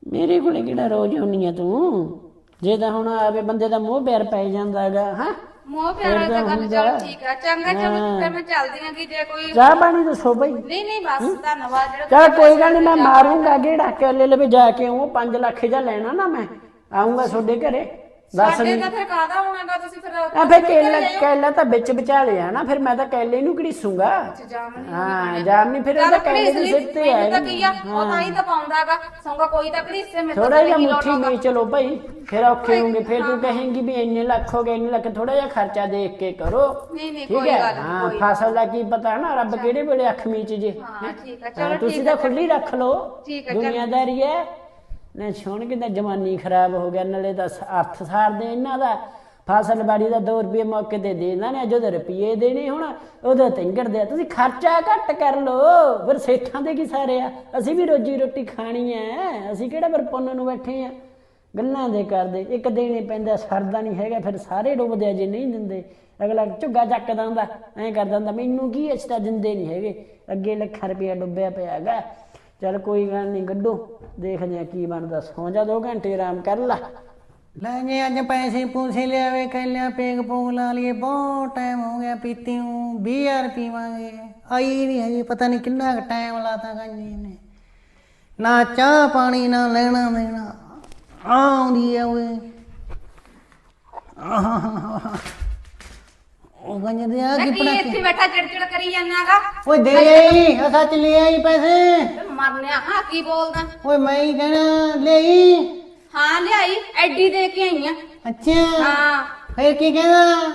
ਮੇਰੇ ਕੋਲੇ ਕਿਹੜਾ ਰੋਜ਼ ਆਉਣੀ ਆ ਤੂੰ? ਜੇ ਤਾਂ ਹੁਣ ਆਵੇ ਬੰਦੇ ਦਾ ਮੋਹ ਪਿਆਰ ਪੈ ਜਾਂਦਾ ਹੈਗਾ ਹਾਂ? ਮੋਹ ਪਿਆਰਾ ਤਾਂ ਗੱਲ। ਚੱਲ ਠੀਕ ਆ। ਚੰਗਾ ਚੰਗਾ ਫਿਰ ਮੈਂ ਚੱਲਦੀ ਆ ਕਿ ਜੇ ਕੋਈ ਚਾਹ ਪਾਣੀ ਦੱਸੋ ਭਈ ਨਹੀਂ ਨਹੀਂ ਬਸ ਧੰਨਵਾਦ ਜਿਹੜਾ ਚਲ ਕੋਈ ਗੱਲ ਨਹੀਂ ਮੈਂ ਮਾਰੂੰਗਾ ਗੇੜਾ ਕੈਲੇ ਲਵੇ ਜਾ ਕੇ ਉਹ 5 ਲੱਖ ਜਾਂ ਲੈਣਾ ਨਾ ਮੈਂ। ਆਉਂਗਾ ਤੁਹਾਡੇ ਘਰੇ। ਦੱਸ ਸਾਡੇ ਤਾਂ ਫਿਰ ਕਾਹਦਾ ਹੋਣਾਗਾ ਤੁਸੀਂ ਫਿਰ ਆ ਫੇ ਕੈਲਾ ਕੈਲਾ ਤਾਂ ਵਿੱਚ ਵਿਚਾਲੇ ਆ ਨਾ ਫਿਰ ਮੈਂ ਤਾਂ ਕੈਲੇ ਨੂੰ ਘੜੀਸੂੰਗਾ। ਜਾਮ ਨਹੀਂ ਹਾਂ ਜਾਮ ਨਹੀਂ ਫਿਰ ਉਹਦਾ ਕੈਲੇ ਦੇ ਸਿਰ ਤੇ ਮੈਨੂੰ ਤਾਂ ਹੈ ਕੀ ਆ ਉਹ ਤਾਂ ਹੀ ਤਾਂ ਪਾਉਂਦਾਗਾ ਸੰਗਾ ਕੋਈ ਤਾਂ ਘੜੀਸੇ ਮੈਂ ਥੋੜਾ ਜਿਹਾ ਮੁੱਠੀ ਵਿੱਚ ਚਲੋ ਭਾਈ ਫਿਰ ਔਖੇ ਹੋਗੇ ਫਿਰ ਤੂੰ ਕਹੇਂਗੀ ਵੀ ਇੰਨੇ ਲੱਖ ਹੋ ਗਏ ਇੰਨੇ ਲੱਖ ਥੋੜਾ ਜਿਹਾ ਖਰਚਾ ਦੇਖ ਕੇ ਕਰੋ। ਨਹੀਂ ਨਹੀਂ ਠੀਕ ਕੋਈ ਹੈ? ਗੱਲ ਹਾਂ ਕੋਈ ਫਸਲ ਦਾ ਕੀ ਪਤਾ ਨਾ ਰੱਬ ਕਿਹੜੇ ਵੇਲੇ ਅੱਖ ਮੀਚ ਜੇ। ਹਾਂ ਠੀਕ ਆ ਹਾਂ, ਚਲੋ ਤੁਸੀਂ ਠੀਕ ਤਾਂ ਖੁੱਲੀ ਰੱਖ ਲਓ। ਠੀਕ ਹੈ, ਚੱਲ। ਦੁਨੀਆਦਾਰੀ ਹੈ। ਨਾ ਸੁਣ ਕੇ ਤਾਂ ਜਵਾਨੀ ਖਰਾਬ ਹੋ ਗਿਆ, ਨਾਲੇ ਤਾਂ ਅਰਥ ਸਾਰਦੇ ਇਹਨਾਂ ਦਾ। ਫਸਲ ਬਾੜੀ ਦਾ 2 ਰੁਪਏ ਮੌਕੇ ਤੇ ਦੇ ਦਿੰਦਾ ਨੇ ਜਦੋਂ ਰੁਪਏ ਦੇਣੇ ਹੁਣ ਉਦੋਂ ਤਿੰਗੜਦੇ ਆ। ਤੁਸੀਂ ਖਰਚਾ ਘੱਟ ਕਰ ਲਓ, ਫਿਰ ਸੇਠਾਂ ਦੇ ਕੀ ਸਾਰੇ ਆ? ਅਸੀਂ ਵੀ ਰੋਜੀ ਰੋਟੀ ਖਾਣੀ ਐ, ਅਸੀਂ ਕਿਹੜਾ ਫਿਰ ਪੁੰਨ ਨੂੰ ਬੈਠੇ ਆ? ਗੱਲਾਂ ਦੇ ਕਰਦੇ, ਇੱਕ ਦੇਣੇ ਪੈਂਦਾ, ਸਰਦਾ ਨਹੀਂ ਹੈਗਾ, ਫਿਰ ਸਾਰੇ ਡੁੱਬਦੇ ਆ ਜੇ ਨਹੀਂ ਦਿੰਦੇ। ਅਗਲਾ ਝੁੱਗਾ ਚੱਕਦਾ ਹੁੰਦਾ, ਐਂ ਕਰਦਾ ਹੁੰਦਾ, ਮੈਨੂੰ ਕੀ ਇਸ ਦਿੰਦੇ ਨਹੀਂ ਹੈਗੇ? ਅੱਗੇ ਲੱਖਾਂ ਰੁਪਇਆ ਡੁੱਬਿਆ ਪਿਆ ਹੈਗਾ। ਚੱਲ ਕੋਈ ਗੱਲ ਨਹੀਂ ਗੱਡੋ, ਦੇਖਦੇ ਆ ਕੀ ਬਣਦਾ। ਸੌਂ ਜਾ ਦੋ ਘੰਟੇ, ਆਰਾਮ ਕਰ ਲਾ। ਲੈ ਜੇ, ਅੱਜ ਪੈਸੇ ਪੂਸੇ ਲਿਆਵੇ ਕਹਿਲਿਆ ਪੇਗ ਪੂਗ ਲਾ ਲਈਏ, ਬਹੁਤ ਟਾਈਮ ਹੋ ਗਿਆ ਪੀਤੀ ਨੂੰ 20000 ਪੀਵਾਂਗੇ। ਆਈ ਨਹੀਂ ਹਜੇ, ਪਤਾ ਨਹੀਂ ਕਿੰਨਾ ਕੁ ਟਾਈਮ ਲਾਤਾ ਗੰਜੀ ਨੇ ਨਾ ਚਾਹ ਪਾਣੀ, ਨਾ ਲੈਣਾ ਦੇਣਾ। ਆਉਂਦੀ ਆ ਓਏ। ਆਹ। ਉਹ ਗੰਜ ਦੇ ਆ ਕੀ ਕੀ ਪੜਾ ਇੱਥੇ ਬੈਠਾ ਚਿੜਚਿੜ ਕਰੀ ਜਾਂਦਾਗਾ? ਓਏ ਦੇ ਆਈ ਅਸਾਂ ਚ ਲੈ ਆਈ ਪੈਸੇ ਮਰਨਿਆ ਹਾਂ ਕੀ ਬੋਲਦਾ? ਓਏ ਮੈਂ ਹੀ ਕਹਿਣਾ ਲਈ ਹਾਂ ਲਿਆਈ ਐਡੀ ਦੇ ਕੇ ਆਈਆਂ ਅੱਛਾ। ਹਾਂ। ਫੇਰ ਕੀ ਕਹਿੰਦਾ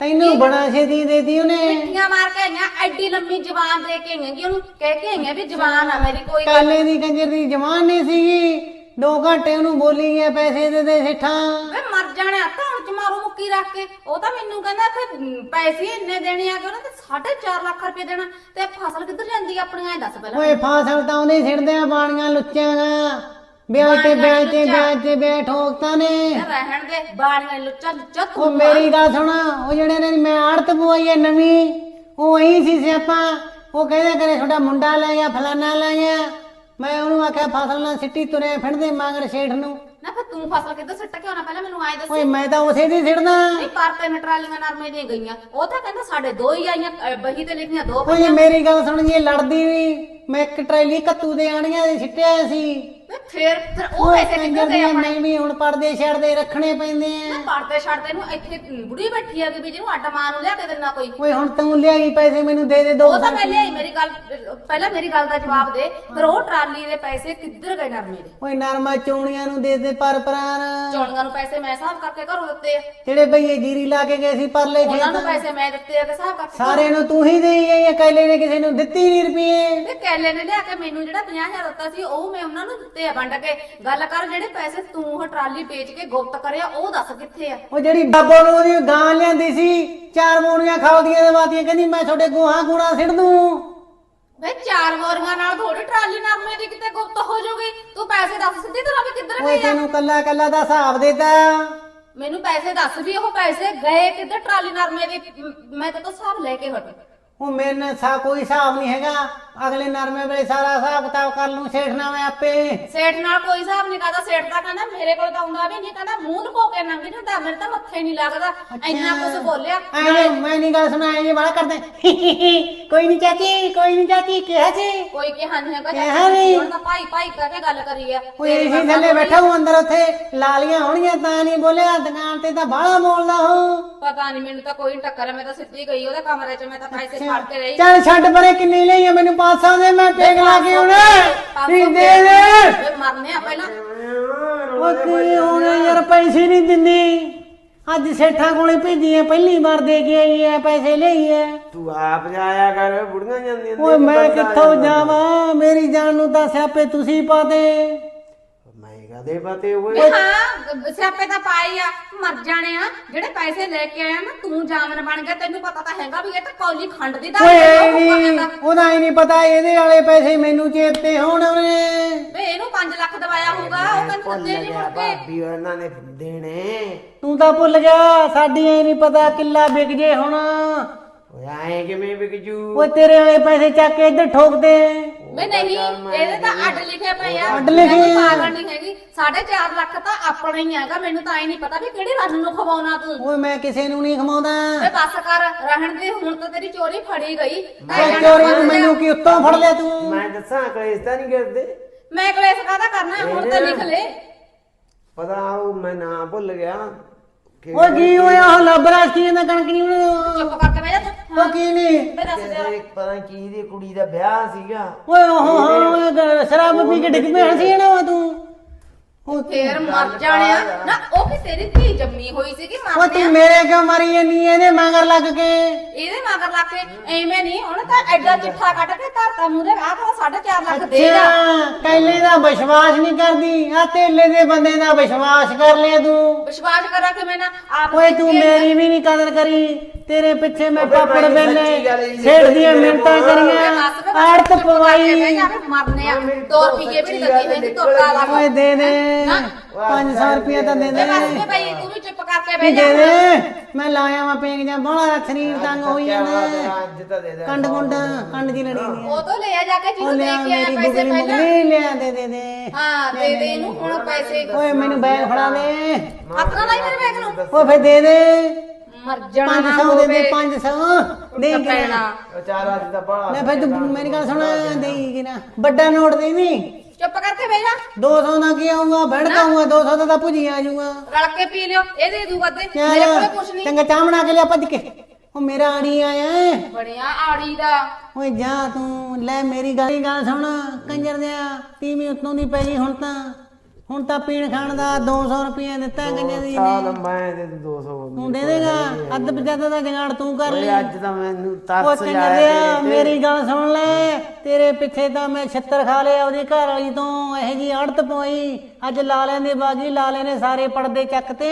ਤੈਨੂੰ ਬੜਾ ਛੇਤੀ ਦੇਤੀ ਉਹਨੇ। ਮਿੱਠੀਆਂ ਮਾਰ ਕੇ ਆਈਆਂ ਐਡੀ ਲੰਮੀ ਜ਼ਬਾਨ ਦੇ ਕੇ ਆਈਆਂ ਕਿ ਉਹਨੂੰ ਕਹਿ ਕੇ ਆਈਆਂ ਵੀ ਜ਼ਬਾਨ ਆ ਮੇਰੀ ਕੋਈ ਗੱਲ ਕਾਲੇ ਦੀ ਕੰਜਰ ਦੀ ਜਵਾਨ ਨਹੀਂ ਸੀਗੀ। ਦੋ ਘੰਟੇ ਉਹਨੂੰ ਬੋਲੀ ਗਿਆ ਪੈਸੇ ਦੇ ਦੇ ਸਿੱਠਾਂ। ਵੇ ਮਰ ਜਾਣੇ ਧੌਣ ਚ ਮਾਰੂ ਮੁੱਕੀ ਰੱਖ ਕੇ। ਉਹ ਤਾਂ ਮੈਨੂੰ ਕਹਿੰਦਾ ਇੱਥੇ ਪੈਸੇ ਇੰਨੇ ਦੇਣੇ ਆ ਕਿ ਉਹਨਾਂ ਤੇ 4.5 ਲੱਖ ਰੁਪਏ ਦੇਣਾ। ਤੇ ਫਸਲ ਕਿੱਧਰ ਜਾਂਦੀ ਆ ਆਪਣੀਆਂ ਇਹ ਦੱਸ ਪਹਿਲਾਂ। ਓਏ ਫਾਸਲ ਤਾਂ ਉਹਨੇ ਛਿੜਦੇ ਆ ਬਾਣੀਆਂ ਲੁੱਚਿਆਂ ਦਾ ਵਿਆਹ ਤੇ ਵਿਆਹ ਤੇ ਵਿਆਹ ਤੇ ਵਿਆਹ ਠੋਕਤਾ ਨੇ। ਇਹ ਰਹਿਣ ਦੇ ਬਾਣੀਆਂ ਲੁੱਚਾ ਲੁੱਚਾ ਤੂੰ ਉਹ ਮੇਰੀ ਗੱਲ ਸੁਣ ਉਹ ਜਿਹੜੇ ਨੇ ਮੈਂ ਆੜਤ ਪਵਾਈ ਹੈ ਨਵੀਂ ਉਹ ਅਹੀਂ ਸੀ ਸਿਆਪਾ। ਉਹ ਕਹਿੰਦੇ ਕਰੇ ਤੁਹਾਡਾ ਮੁੰਡਾ ਲੈ ਗਿਆ ਫਲਾਨਾ ਲੈ ਗਿਆ ਮੈਂ ਉਹਨੂੰ ਆਖਿਆ ਫਸਲ ਨਾਲ ਸਿੱਟੀ ਤੁਰੇ ਫਿਰਦੇ ਮਗਰ ਸ਼ੇਠ ਨੂੰ। ਨਾ ਫਿਰ ਤੂੰ ਫਸਲ ਕਿੱਧਰ ਸਿੱਟ ਕੇ ਆਉਣਾ? ਪਹਿਲਾਂ ਮੈਨੂੰ ਆਏ ਦੱਸ। ਓਏ ਮੈਂ ਤਾਂ ਉਸੇ ਦੀ ਸਿੜਦਾ ਨਹੀਂ ਪਰ ਤਿੰਨ ਟਰਾਲੀਆਂ ਨਰਮੇ ਦੀਆਂ ਗਈਆਂ। ਉਹ ਤਾਂ ਕਹਿੰਦਾ ਸਾਡੇ ਦੋ ਹੀ ਆਈਆਂ ਅਹ ਬਹੀ ਤੇ ਲਿਖੀਆਂ ਦੋ ਓਏ ਮੇਰੀ ਗੱਲ ਸੁਣ ਜੀ ਲੜਦੀ ਵੀ ਮੈਂ ਇੱਕ ਟਰੈਲੀ ਕੱਤੂ ਦੇ ਆਣੀਆਂ ਦੇ ਸਿੱਟਿਆ ਸੀ। ਵੇ ਫਿਰ ਫਿਰ ਉਹ ਪੈਸੇ ਕਿੱਧਰ ਗਏ ਆਪਣੇ? ਮੈਂ ਵੀ ਹੁਣ ਪਰਦੇ ਛੱਡਦੇ ਰੱਖਣੇ ਪੈਂਦੇ ਆ। ਪੜਦੇ ਛੱਡਦੇ ਨੂੰ ਇੱਥੇ ਬੁੜੀ ਬੈਠੀ ਆ ਕਿ ਵੀ ਜਿਹਨੂੰ ਅੱਡ ਮਾਂ ਨੂੰ ਲਿਆ ਕੇ ਦੇਣਾ ਕੋਈ। ਓਏ ਹੁਣ ਤੂੰ ਲਿਆਈ ਪੈਸੇ ਮੈਨੂੰ ਦੇ ਦੇ ਦੋ। ਉਹ ਤਾਂ ਮੈਂ ਲਿਆਈ ਮੇਰੀ ਗੱਲ ਪਹਿਲਾਂ ਮੇਰੀ ਗੱਲ ਦਾ ਜਵਾਬ ਦੇ ਫਿਰ ਉਹ ਟਰਾਲੀ ਦੇ ਪੈਸੇ ਕਿੱਧਰ ਗਏ ਨਰਮੇ ਦੇ? ਓਏ ਨਰਮਾ ਚੋਣੀਆਂ ਨੂੰ ਦੇ ਦੇ ਪਰ ਪਰਾਨ ਚੌਣੀਆਂ ਨੂੰ ਪੈਸੇ ਮੈਂ ਹਿਸਾਬ ਕਰਕੇ ਘਰੋਂ ਦਿੱਤੇ ਆ। ਜਿਹੜੇ ਬਈਏ ਜੀਰੀ ਲਾ ਕੇ ਗਏ ਸੀ ਪਰਲੇ ਉਹਨਾਂ ਖੇਤ ਨੂੰ ਪੈਸੇ ਮੈਂ ਦਿੱਤੇ ਆ ਕਿ ਹਿਸਾਬ ਕਰਕੇ ਸਾਰੇ ਨੂੰ ਤੂੰ ਹੀ ਦੇਈ ਗਈ ਆ ਕੈਲੇ ਨੇ ਕਿਸੇ ਨੂੰ ਦਿੱਤੀ ਨਹੀਂ ਰੁਪਏ ਤੇ ਕੈਲੇ ਨੇ ਲਿਆ ਕੇ ਮੈਨੂੰ ਜਿਹੜਾ 50000 ਦਿੱਤਾ ਸੀ ਉਹ ਮੈਂ ਉਹਨਾਂ ਨੂੰ ਦਿੱਤੇ ਆ ਵੰਡ ਕੇ? ਗੱਲ ਕਰ ਜਿਹੜੇ ਪੈਸੇ ਤੂੰ ਉਹ ਟਰਾਲੀ ਵੇਚ ਕੇ ਗੁਪਤ ਕਰਿਆ ਉਹ ਦੱਸ ਕਿੱਥੇ ਆ? ਉਹ ਜਿਹੜੀ ਬਾਬੋ ਨੂੰ ਉਹਦੀ ਗਾਂ ਲਿਆਂਦੀ ਸੀ ਚਾਰ ਮੂਣੀਆਂ ਖਾਲਦੀਆਂ ਦੇ ਵਾਤੀਆਂ ਕਹਿੰਦੀ ਮੈਂ ਤੁਹਾਡੇ ਗੋਹਾ ਗੂਣਾ ਸਿੱਟ ਦੂੰ। ਵੇ ਚਾਰ ਮੋਰੀਆਂ ਨਾਲ ਥੋੜੀ ਟਰਾਲੀ ਨਰਮੇ ਦੀ ਕਿਤੇ ਗੁਪਤ ਹੋ ਜਾਊਗੀ ਤੂੰ ਪੈਸੇ ਦੱਸ ਸਿੱਧੀ ਤਰ੍ਹਾਂ ਵੀ ਕਿੱਧਰ ਓਏ ਗਏ ਆ? ਤੈਨੂੰ ਕੱਲਾ ਕੱਲਾ ਦਾ ਹਿਸਾਬ ਦੇਤਾ। ਮੈਨੂੰ ਪੈਸੇ ਦੱਸ ਵੀ ਉਹ ਪੈਸੇ ਗਏ ਕਿੱਧਰ ਟਰਾਲੀ ਨਰਮੇ ਦੀ? ਮ- ਮੈਂ ਤਾਂ ਹਿਸਾਬ ਲੈ ਕੇ ਹਟ। ਉਹ ਮੇਰੇ ਨਾਲ ਸਾ ਕੋਈ ਹਿਸਾਬ ਨਹੀਂ ਹੈਗਾ। ਅਗਲੇ ਨਰਮੇ ਵੇਲੇ ਸਾਰਾ ਹਿਸਾਬ ਕਿਤਾਬ ਕਰ ਲੂੰ ਸੇਠਣਾ ਮੈਂ ਆਪੇ। ਸੇਠ ਨਾਲ ਕੋਈ ਹਿਸਾਬ ਨਹੀਂ ਕਰਦਾ। ਸੇਠ ਤਾਂ ਕਹਿੰਦਾ ਮੇਰੇ ਕੋਲ ਤਾਂ ਆਉਂਦਾ ਵੀ ਨਹੀਂ ਕਹਿੰਦਾ ਮੂੰਹ ਲੁਕੋ ਕੇ ਨੰਗ ਜਾਂਦਾ ਮੇਰੇ ਤਾਂ ਮੱਥੇ ਨਹੀਂ ਲੱਗਦਾ। ਇੰਨਾ ਕੁਝ ਬੋਲਿਆ। ਮੈਂ ਨਹੀਂ ਗੱਲ ਸੁਣਾ ਇਹ ਬੜਾ ਕਰਦੇ। (laughs) ਕੋਈ ਨਹੀਂ ਚਾਚੀ ਕੋਈ ਨਹੀਂ ਚਾਚੀ ਕਿਹਾ ਜੀ? ਕੋਈ ਕਿਹਾ ਨਹੀਂ ਹੈਗਾ। ਕਿਹਾ ਨੀ। ਹੁਣ ਤਾਂ ਭਾਈ ਭਾਈ ਕਰਕੇ ਗੱਲ ਕਰੀ ਆ। ਕੋਈ ਇਸੇ ਥੱਲੇ ਬੈਠਾ ਹੂੰ ਅੰਦਰ ਉੱਥੇ। ਲਾਲੀਆਂ ਹੋਣਗੀਆਂ ਤਾਂ ਨਹੀਂ ਬੋਲਿਆ। ਦੁਕਾਨ ਤੇ ਤਾਂ ਬਾਹਲਾ ਬੋਲਦਾ ਹੂੰ। ਪਤਾ ਨਹੀਂ ਮੈਨੂੰ ਤਾਂ ਕੋਈ ਨੀ ਟੱਕਰ ਮੈਂ ਤਾਂ ਸਿੱਧੀ ਗਈ ਉਹਦੇ ਕਮਰੇ 'ਚ ਮੈਂ ਤਾਂ ਪੈਸੇ ਫੜ ਕੇ ਰਹੀ। ਚੱਲ ਛੱਡ ਪਰੇ ਕਿੰਨੇ ਲਈਆਂ ਮੈਨੂੰ 500 ਦੇ ਮੈਂ ਪੇਗ ਲਾ ਕੇ ਆਉਣਾ। ਨਹੀਂ ਦੇ ਦੇ। ਮਰਨੇ ਆ ਪਹਿਲਾਂ। ਉਹ ਕੀ ਹੁਣ ਯਾਰ ਪੈਸੇ ਨਹੀਂ ਦਿੰਦੀ। ਅੱਜ ਸੇਠਾਂ ਕੋਲੇ ਭੇਜੀ ਐ ਪਹਿਲੀ ਵਾਰ ਦੇ ਕੇ ਆਈ ਐ ਪੈਸੇ ਲਈ ਐ। ਤੂੰ ਆਪ ਜਾਇਆ ਕਰ ਬੁੜੀਆਂ ਜਾਂਦੀਆਂ ਓਏ ਮੈਂ ਕਿੱਥੋਂ। ਜਾਵਾਂ? ਮੇਰੀ ਜਾਨ ਨੂੰ ਤਾਂ ਸਿਆਪੇ ਤੁਸੀਂ ਪਾਦੇ ਮੈਂ ਕਹਦੇ ਪਤੇ ਵੀ ਹਾਂ ਸਿਆਪੇ ਤਾਂ ਪਾਈ ਆ ਮਰ ਜਾਣੇ ਆ ਜਿਹੜੇ ਪੈਸੇ ਲੈ ਕੇ ਆਇਆ ਨਾ ਤੂੰ ਜਾਮਨ ਬਣ ਗਿਆ ਤੈਨੂੰ ਪਤਾ ਤਾਂ ਹੈਗਾ ਵੀ ਇਹ ਤਾਂ ਕੌਲੀ ਖੰਡ ਦੀ ਦਾ ਓਏ ਨਹੀਂ ਉਹਦਾ ਹੀ ਨਹੀਂ ਪਤਾ ਇਹਦੇ ਵਾਲੇ ਪੈਸੇ ਮੈਨੂੰ ਚੇਤੇ ਹੋਣ ਉਹਨੇ। ਵੇ ਇਹਨੂੰ 5 ਲੱਖ ਦਵਾਇਆ ਹੋਊਗਾ ਉਹ ਕਹਿੰਦਾ ਭੁੱਲ ਨਹੀਂ ਗਿਆ ਮੁੜ ਕੇ। ਭਾਬੀ ਉਹਨਾਂ ਨੇ ਦੇਣੇ। ਤੂੰ ਤਾਂ ਭੁੱਲ ਗਿਆ ਸਾਡੀ ਐ ਨਹੀਂ ਪਤਾ ਕਿੱਲਾ ਵਿਕ ਜੇ ਹੁਣ। ਓਏ ਆਏ ਕਿਵੇਂ ਵਿਕਜੂ? ਓਏ ਤੇਰੇ ਵਾਲੇ ਪੈਸੇ ਚੱਕ ਕੇ ਇੱਧਰ ਠੋਕ ਦੇ ਵੇ ਨਹੀਂ ਇਹਦੇ ਤਾਂ ਅੱਡ ਲਿਖੇ ਪਏ ਆ। ਅੱਡ ਲਿਖੇ ਮੈਨੂੰ ਆ। ਪਾਗਲ ਨਹੀਂ ਹੈਗੀ। 4.5 ਲੱਖ ਤਾਂ ਆਪਣਾ ਹੀ ਹੈਗਾ। ਮੈਨੂੰ ਤਾਂ ਐ ਨਹੀਂ ਪਤਾ ਵੀ ਕਿਹੜੀ ਰੱਨ ਨੂੰ ਖਵਾਉਣਾ ਤੂੰ। ਓਏ ਮੈਂ ਕਿਸੇ ਨੂੰ ਨਹੀਂ ਖਮਾਉਂਦਾ ਵੇ ਬੱਸ ਕਰ ਰਹਿਣ ਦੇ। ਹੁਣ ਤਾਂ ਤੇਰੀ ਚੋਰੀ ਫੜੀ ਗਈ। ਓਏ ਚੋਰੀ ਨੂੰ ਮੈਨੂੰ ਕੀ ਉੱਤੋਂ ਫੜ ਲਿਆ ਤੂੰ? ਮੈਂ ਦੱਸਾਂ ਕਲੇਸ਼ ਤਾਂ ਨਹੀਂ ਕਰਦੇ? ਮੈਂ ਕਲੇਸ ਕਾਹਦਾ ਕਰਨਾ? ਹੈ? ਹੁਣ ਤਾਂ ਲਿਖ ਲੈ। ਪਤਾ ਉਹ ਮੈਂ ਨਾ ਭੁੱਲ ਗਿਆ। ਕਿ ਓਏ ਕੀ ਹੋਇਆ? ਉਹ ਲੱਭਰਾ ਕੀ ਇਹਦਾ ਕਣਕ ਨਹੀਂ ਉਹ ਚੁੱਪ ਕਰਕੇ ਬਹਿ ਜਾ ਤੂੰ ਕੀ ਨਹੀਂ ਵੇ ਦੱਸ ਪਤਾ ਨੀ ਕੀ ਦੀ ਕੁੜੀ ਦਾ ਵਿਆਹ ਸੀਗਾ। ਓਏ ਉਹ ਓਏ ਸ਼ਰਾਬ ਪੀ ਕੇ ਡਿੱਗ ਪਿਆ ਸੀ ਨਾ ਉਹ ਤੂੰ। ਉਹ ਫੇਰ ਮਰ ਜਾਣਿਆ। ਨਾ ਉਹ ਵੀ ਤੇਰੀ ਧੀ ਜੰਮੀ ਹੋਈ ਸੀਗੀ ਓਏ ਮਰਦੇ ਤੂੰ ਮੇਰੇ ਕਿਉਂ ਮਾਰੀ ਜਾਨੀ ਇਹਦੇ ਮਗਰ ਲੱਗ ਕੇ। ਇਹਦੇ ਮਗਰ ਲੱਗ ਕੇ। ਐਵੇਂ ਨਹੀਂ ਹੁਣ ਤਾਂ ਐਡਾ ਚਿੱਠਾ ਕੱਢ ਕੇ ਧਰਤਾ ਮੂਰੇ ਆਹ ਤਾਂ 4.5 ਲੱਖ ਦੇਗਾ ਅੱਛਾ ਕੈਲੇ ਦਾ ਵਿਸ਼ਵਾਸ ਨਹੀਂ ਕਰਦੀ। ਆ ਤੇਲੇ ਦੇ ਬੰਦੇ ਦਾ ਵਿਸ਼ਵਾਸ ਕਰ ਲਿਆ ਤੂੰ। ਵਿਸ਼ਵਾਸ ਕਰਾਂ ਕਿ ਮੈਂ ਨਾ? ਆਪ ਓਏ ਤੂੰ ਮੇਰੀ ਵੀ ਨਹੀਂ ਕਦਰ ਕਰੀ। ਤੇਰੇ ਪਿੱਛੇ ਮੈਂ ਪਾਪੜ ਵੇਲੇ ਛੇੜ ਦੀਆਂ ਮਿੰਟਾਂ। ਕਰੀਆਂ ਆੜਤ ਪਵਾਈ। ਮਰਨੇ ਆ। ਦੋ ਰੁਪਏ ਵੀ ਨਹੀਂ ਲੱਗੇ ਹੈਗੇ ਤੋਤਾ ਲਾ ਓਏ ਦੇ ਦੇ। ਨਾ। 500 ਰੁਪਏ ਤਾਂ ਦੇ ਦੇ। ਬਸ ਤੇ ਭਾਈ ਤੂੰ ਵੀ ਚੁੱਪ ਕਰਕੇ ਬਹਿ ਦੇ ਜਾ। ਦੇ। ਮੈਂ ਲਾਇਆ ਵਾ ਪੇਂਗ ਜਾਂ ਬਾਹਲਾ ਸਰੀਰ ਤੰਗ ਹੋਈ ਜਾਂਦਾ। ਅੱਜ ਤਾਂ ਦੇ ਦੇ ਕੰਡ ਕੁੰਡ ਕੰਡ ਜੀ ਲੜੀ ਨਹੀਂ ਉਹ ਤੋਂ ਲੈ ਆ ਜਾ ਕੇ ਜਿਹਨੂੰ ਲਿਆ ਦੇ ਕੇ ਆਇਆ ਮੇਰੀ ਪੈਸੇ ਪਹਿਲਾਂ। ਲਿਆ ਦੇ ਦੇ ਦੇ। ਹਾਂ ਦੇ ਦੇ ਇਹਨੂੰ ਹੁਣ ਪੈਸੇ ਓਏ ਮੈਨੂੰ ਬੈਗ ਫੜਾ ਦੇ। ਹੱਥ ਨਾਲ ਲਾਈ ਮੇਰੇ ਬੈਗ ਨੂੰ। ਓ ਫੇ ਦੇ ਦੇ। ਮਰ ਜਾਣਾ ਨਾ 500 ਦੇ ਦੇ ਹੋਵੇ 500 ਦੇ ਕੇ ਪੈਣਾ। ਉਹ ਚਾਰ ਅੱਜ ਦਾ ਬੜਾ ਲੈ ਫੇ ਤੂੰ ਮੇਰੀ ਗੱਲ ਸੁਣ ਦੇਈ ਕਿ ਨਾ। ਵੱਡਾ ਨੋਟ ਦੇ ਨਹੀਂ ਚੁੱਪ ਕਰਕੇ ਬਹਿ ਜਾ। 200 ਦਾ ਕੀ ਆਊਗਾ? ਬੈਠ ਆਊਗਾ 200 ਦਾ ਤਾਂ ਭੁਜੀ ਆ ਜਾਊਗਾ। ਰਲ ਕੇ ਪੀ ਲਿਓ ਇਹ ਦੇ ਦੂਗਾ ਤੇ ਮੇਰੇ ਕੋਲੇ ਕੁਛ ਨਹੀਂ। ਚੰਗਾ ਚਾਹ ਬਣਾ ਕੇ ਲਿਆ ਭੱਜ ਕੇ। ਉਹ ਮੇਰਾ ਆੜੀ ਆਇਆ ਹੈ। ਬੜਿਆ ਆੜੀ ਦਾ। ਓਏ ਜਾ ਤੂੰ ਲੈ ਮੇਰੀ ਗੱਲ ਗੱਲ ਸੁਣ ਕੰਜਰ ਦਿਆ ਤੀਵੀਂ ਉਤੋਂ ਦੀ ਪੈ ਗਈ ਹੁਣ ਤਾਂ। ਹੁਣ ਤਾਂ ਪੀਣ ਖਾਣ ਦਾ 200 ਰੁਪਏ ਦਿੱਤਾ ਕੰਜਰ ਦੀ ਸਾਲ ਮੈਂ ਦੇ ਦੂੰ 200 ਤੂੰ ਦੇ ਦੇਗਾ ਅੱਧ ਪਜੱਤ ਦਾ ਜਗਾੜ ਤੂੰ ਕਰ ਲਈ। ਅੱਜ ਤਾਂ ਮੈਨੂੰ ਤਰਸ ਆਇਆ ਤੇ। ਮੇਰੀ ਗੱਲ ਸੁਣ ਲੈ ਤੇਰੇ ਪਿੱਛੇ ਤਾਂ ਮੈਂ ਛਿੱਤਰ ਖਾ ਲਿਆ ਉਹਦੀ ਘਰ ਵਾਲੀ ਤੋਂ ਇਹੋ ਜੀ ਅੜਤ ਪੋਈ ਅੱਜ ਲਾਲਿਆਂ ਦੀ ਬਾਗੀ ਲਾਲੇ ਨੇ ਸਾਰੇ ਪਰਦੇ ਚੱਕਤੇ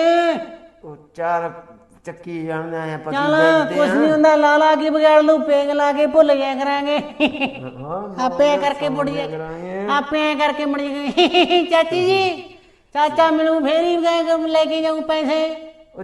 ਉਹ ਚਾਰ ਚੱਕੀ ਜਾਣਦੇ ਆਇਆ ਪਤੀ ਚੱਲ ਵੇਚਦੇ ਕੁਛ ਨਹੀਂ ਹੁੰਦਾ ਲਾਲਾ ਕੀ ਬਗਾੜ ਲੂ ਪੇਗ ਲਾ ਕੇ ਭੁੱਲ ਗਿਆ ਕਰਾਂਗੇ ਆਪੇ ਐਂ ਕਰਕੇ ਮੁੜੀਏ। ਆਪੇ ਐਂ ਕਰਕੇ ਮੁੜੀਏ ਚਾਚੀ ਜੀ ਚਾਚਾ ਮੈਨੂੰ ਫੇਰ ਹੀ ਲੈ ਕੇ ਜਾਊ ਪੈਸੇ। ਉਹ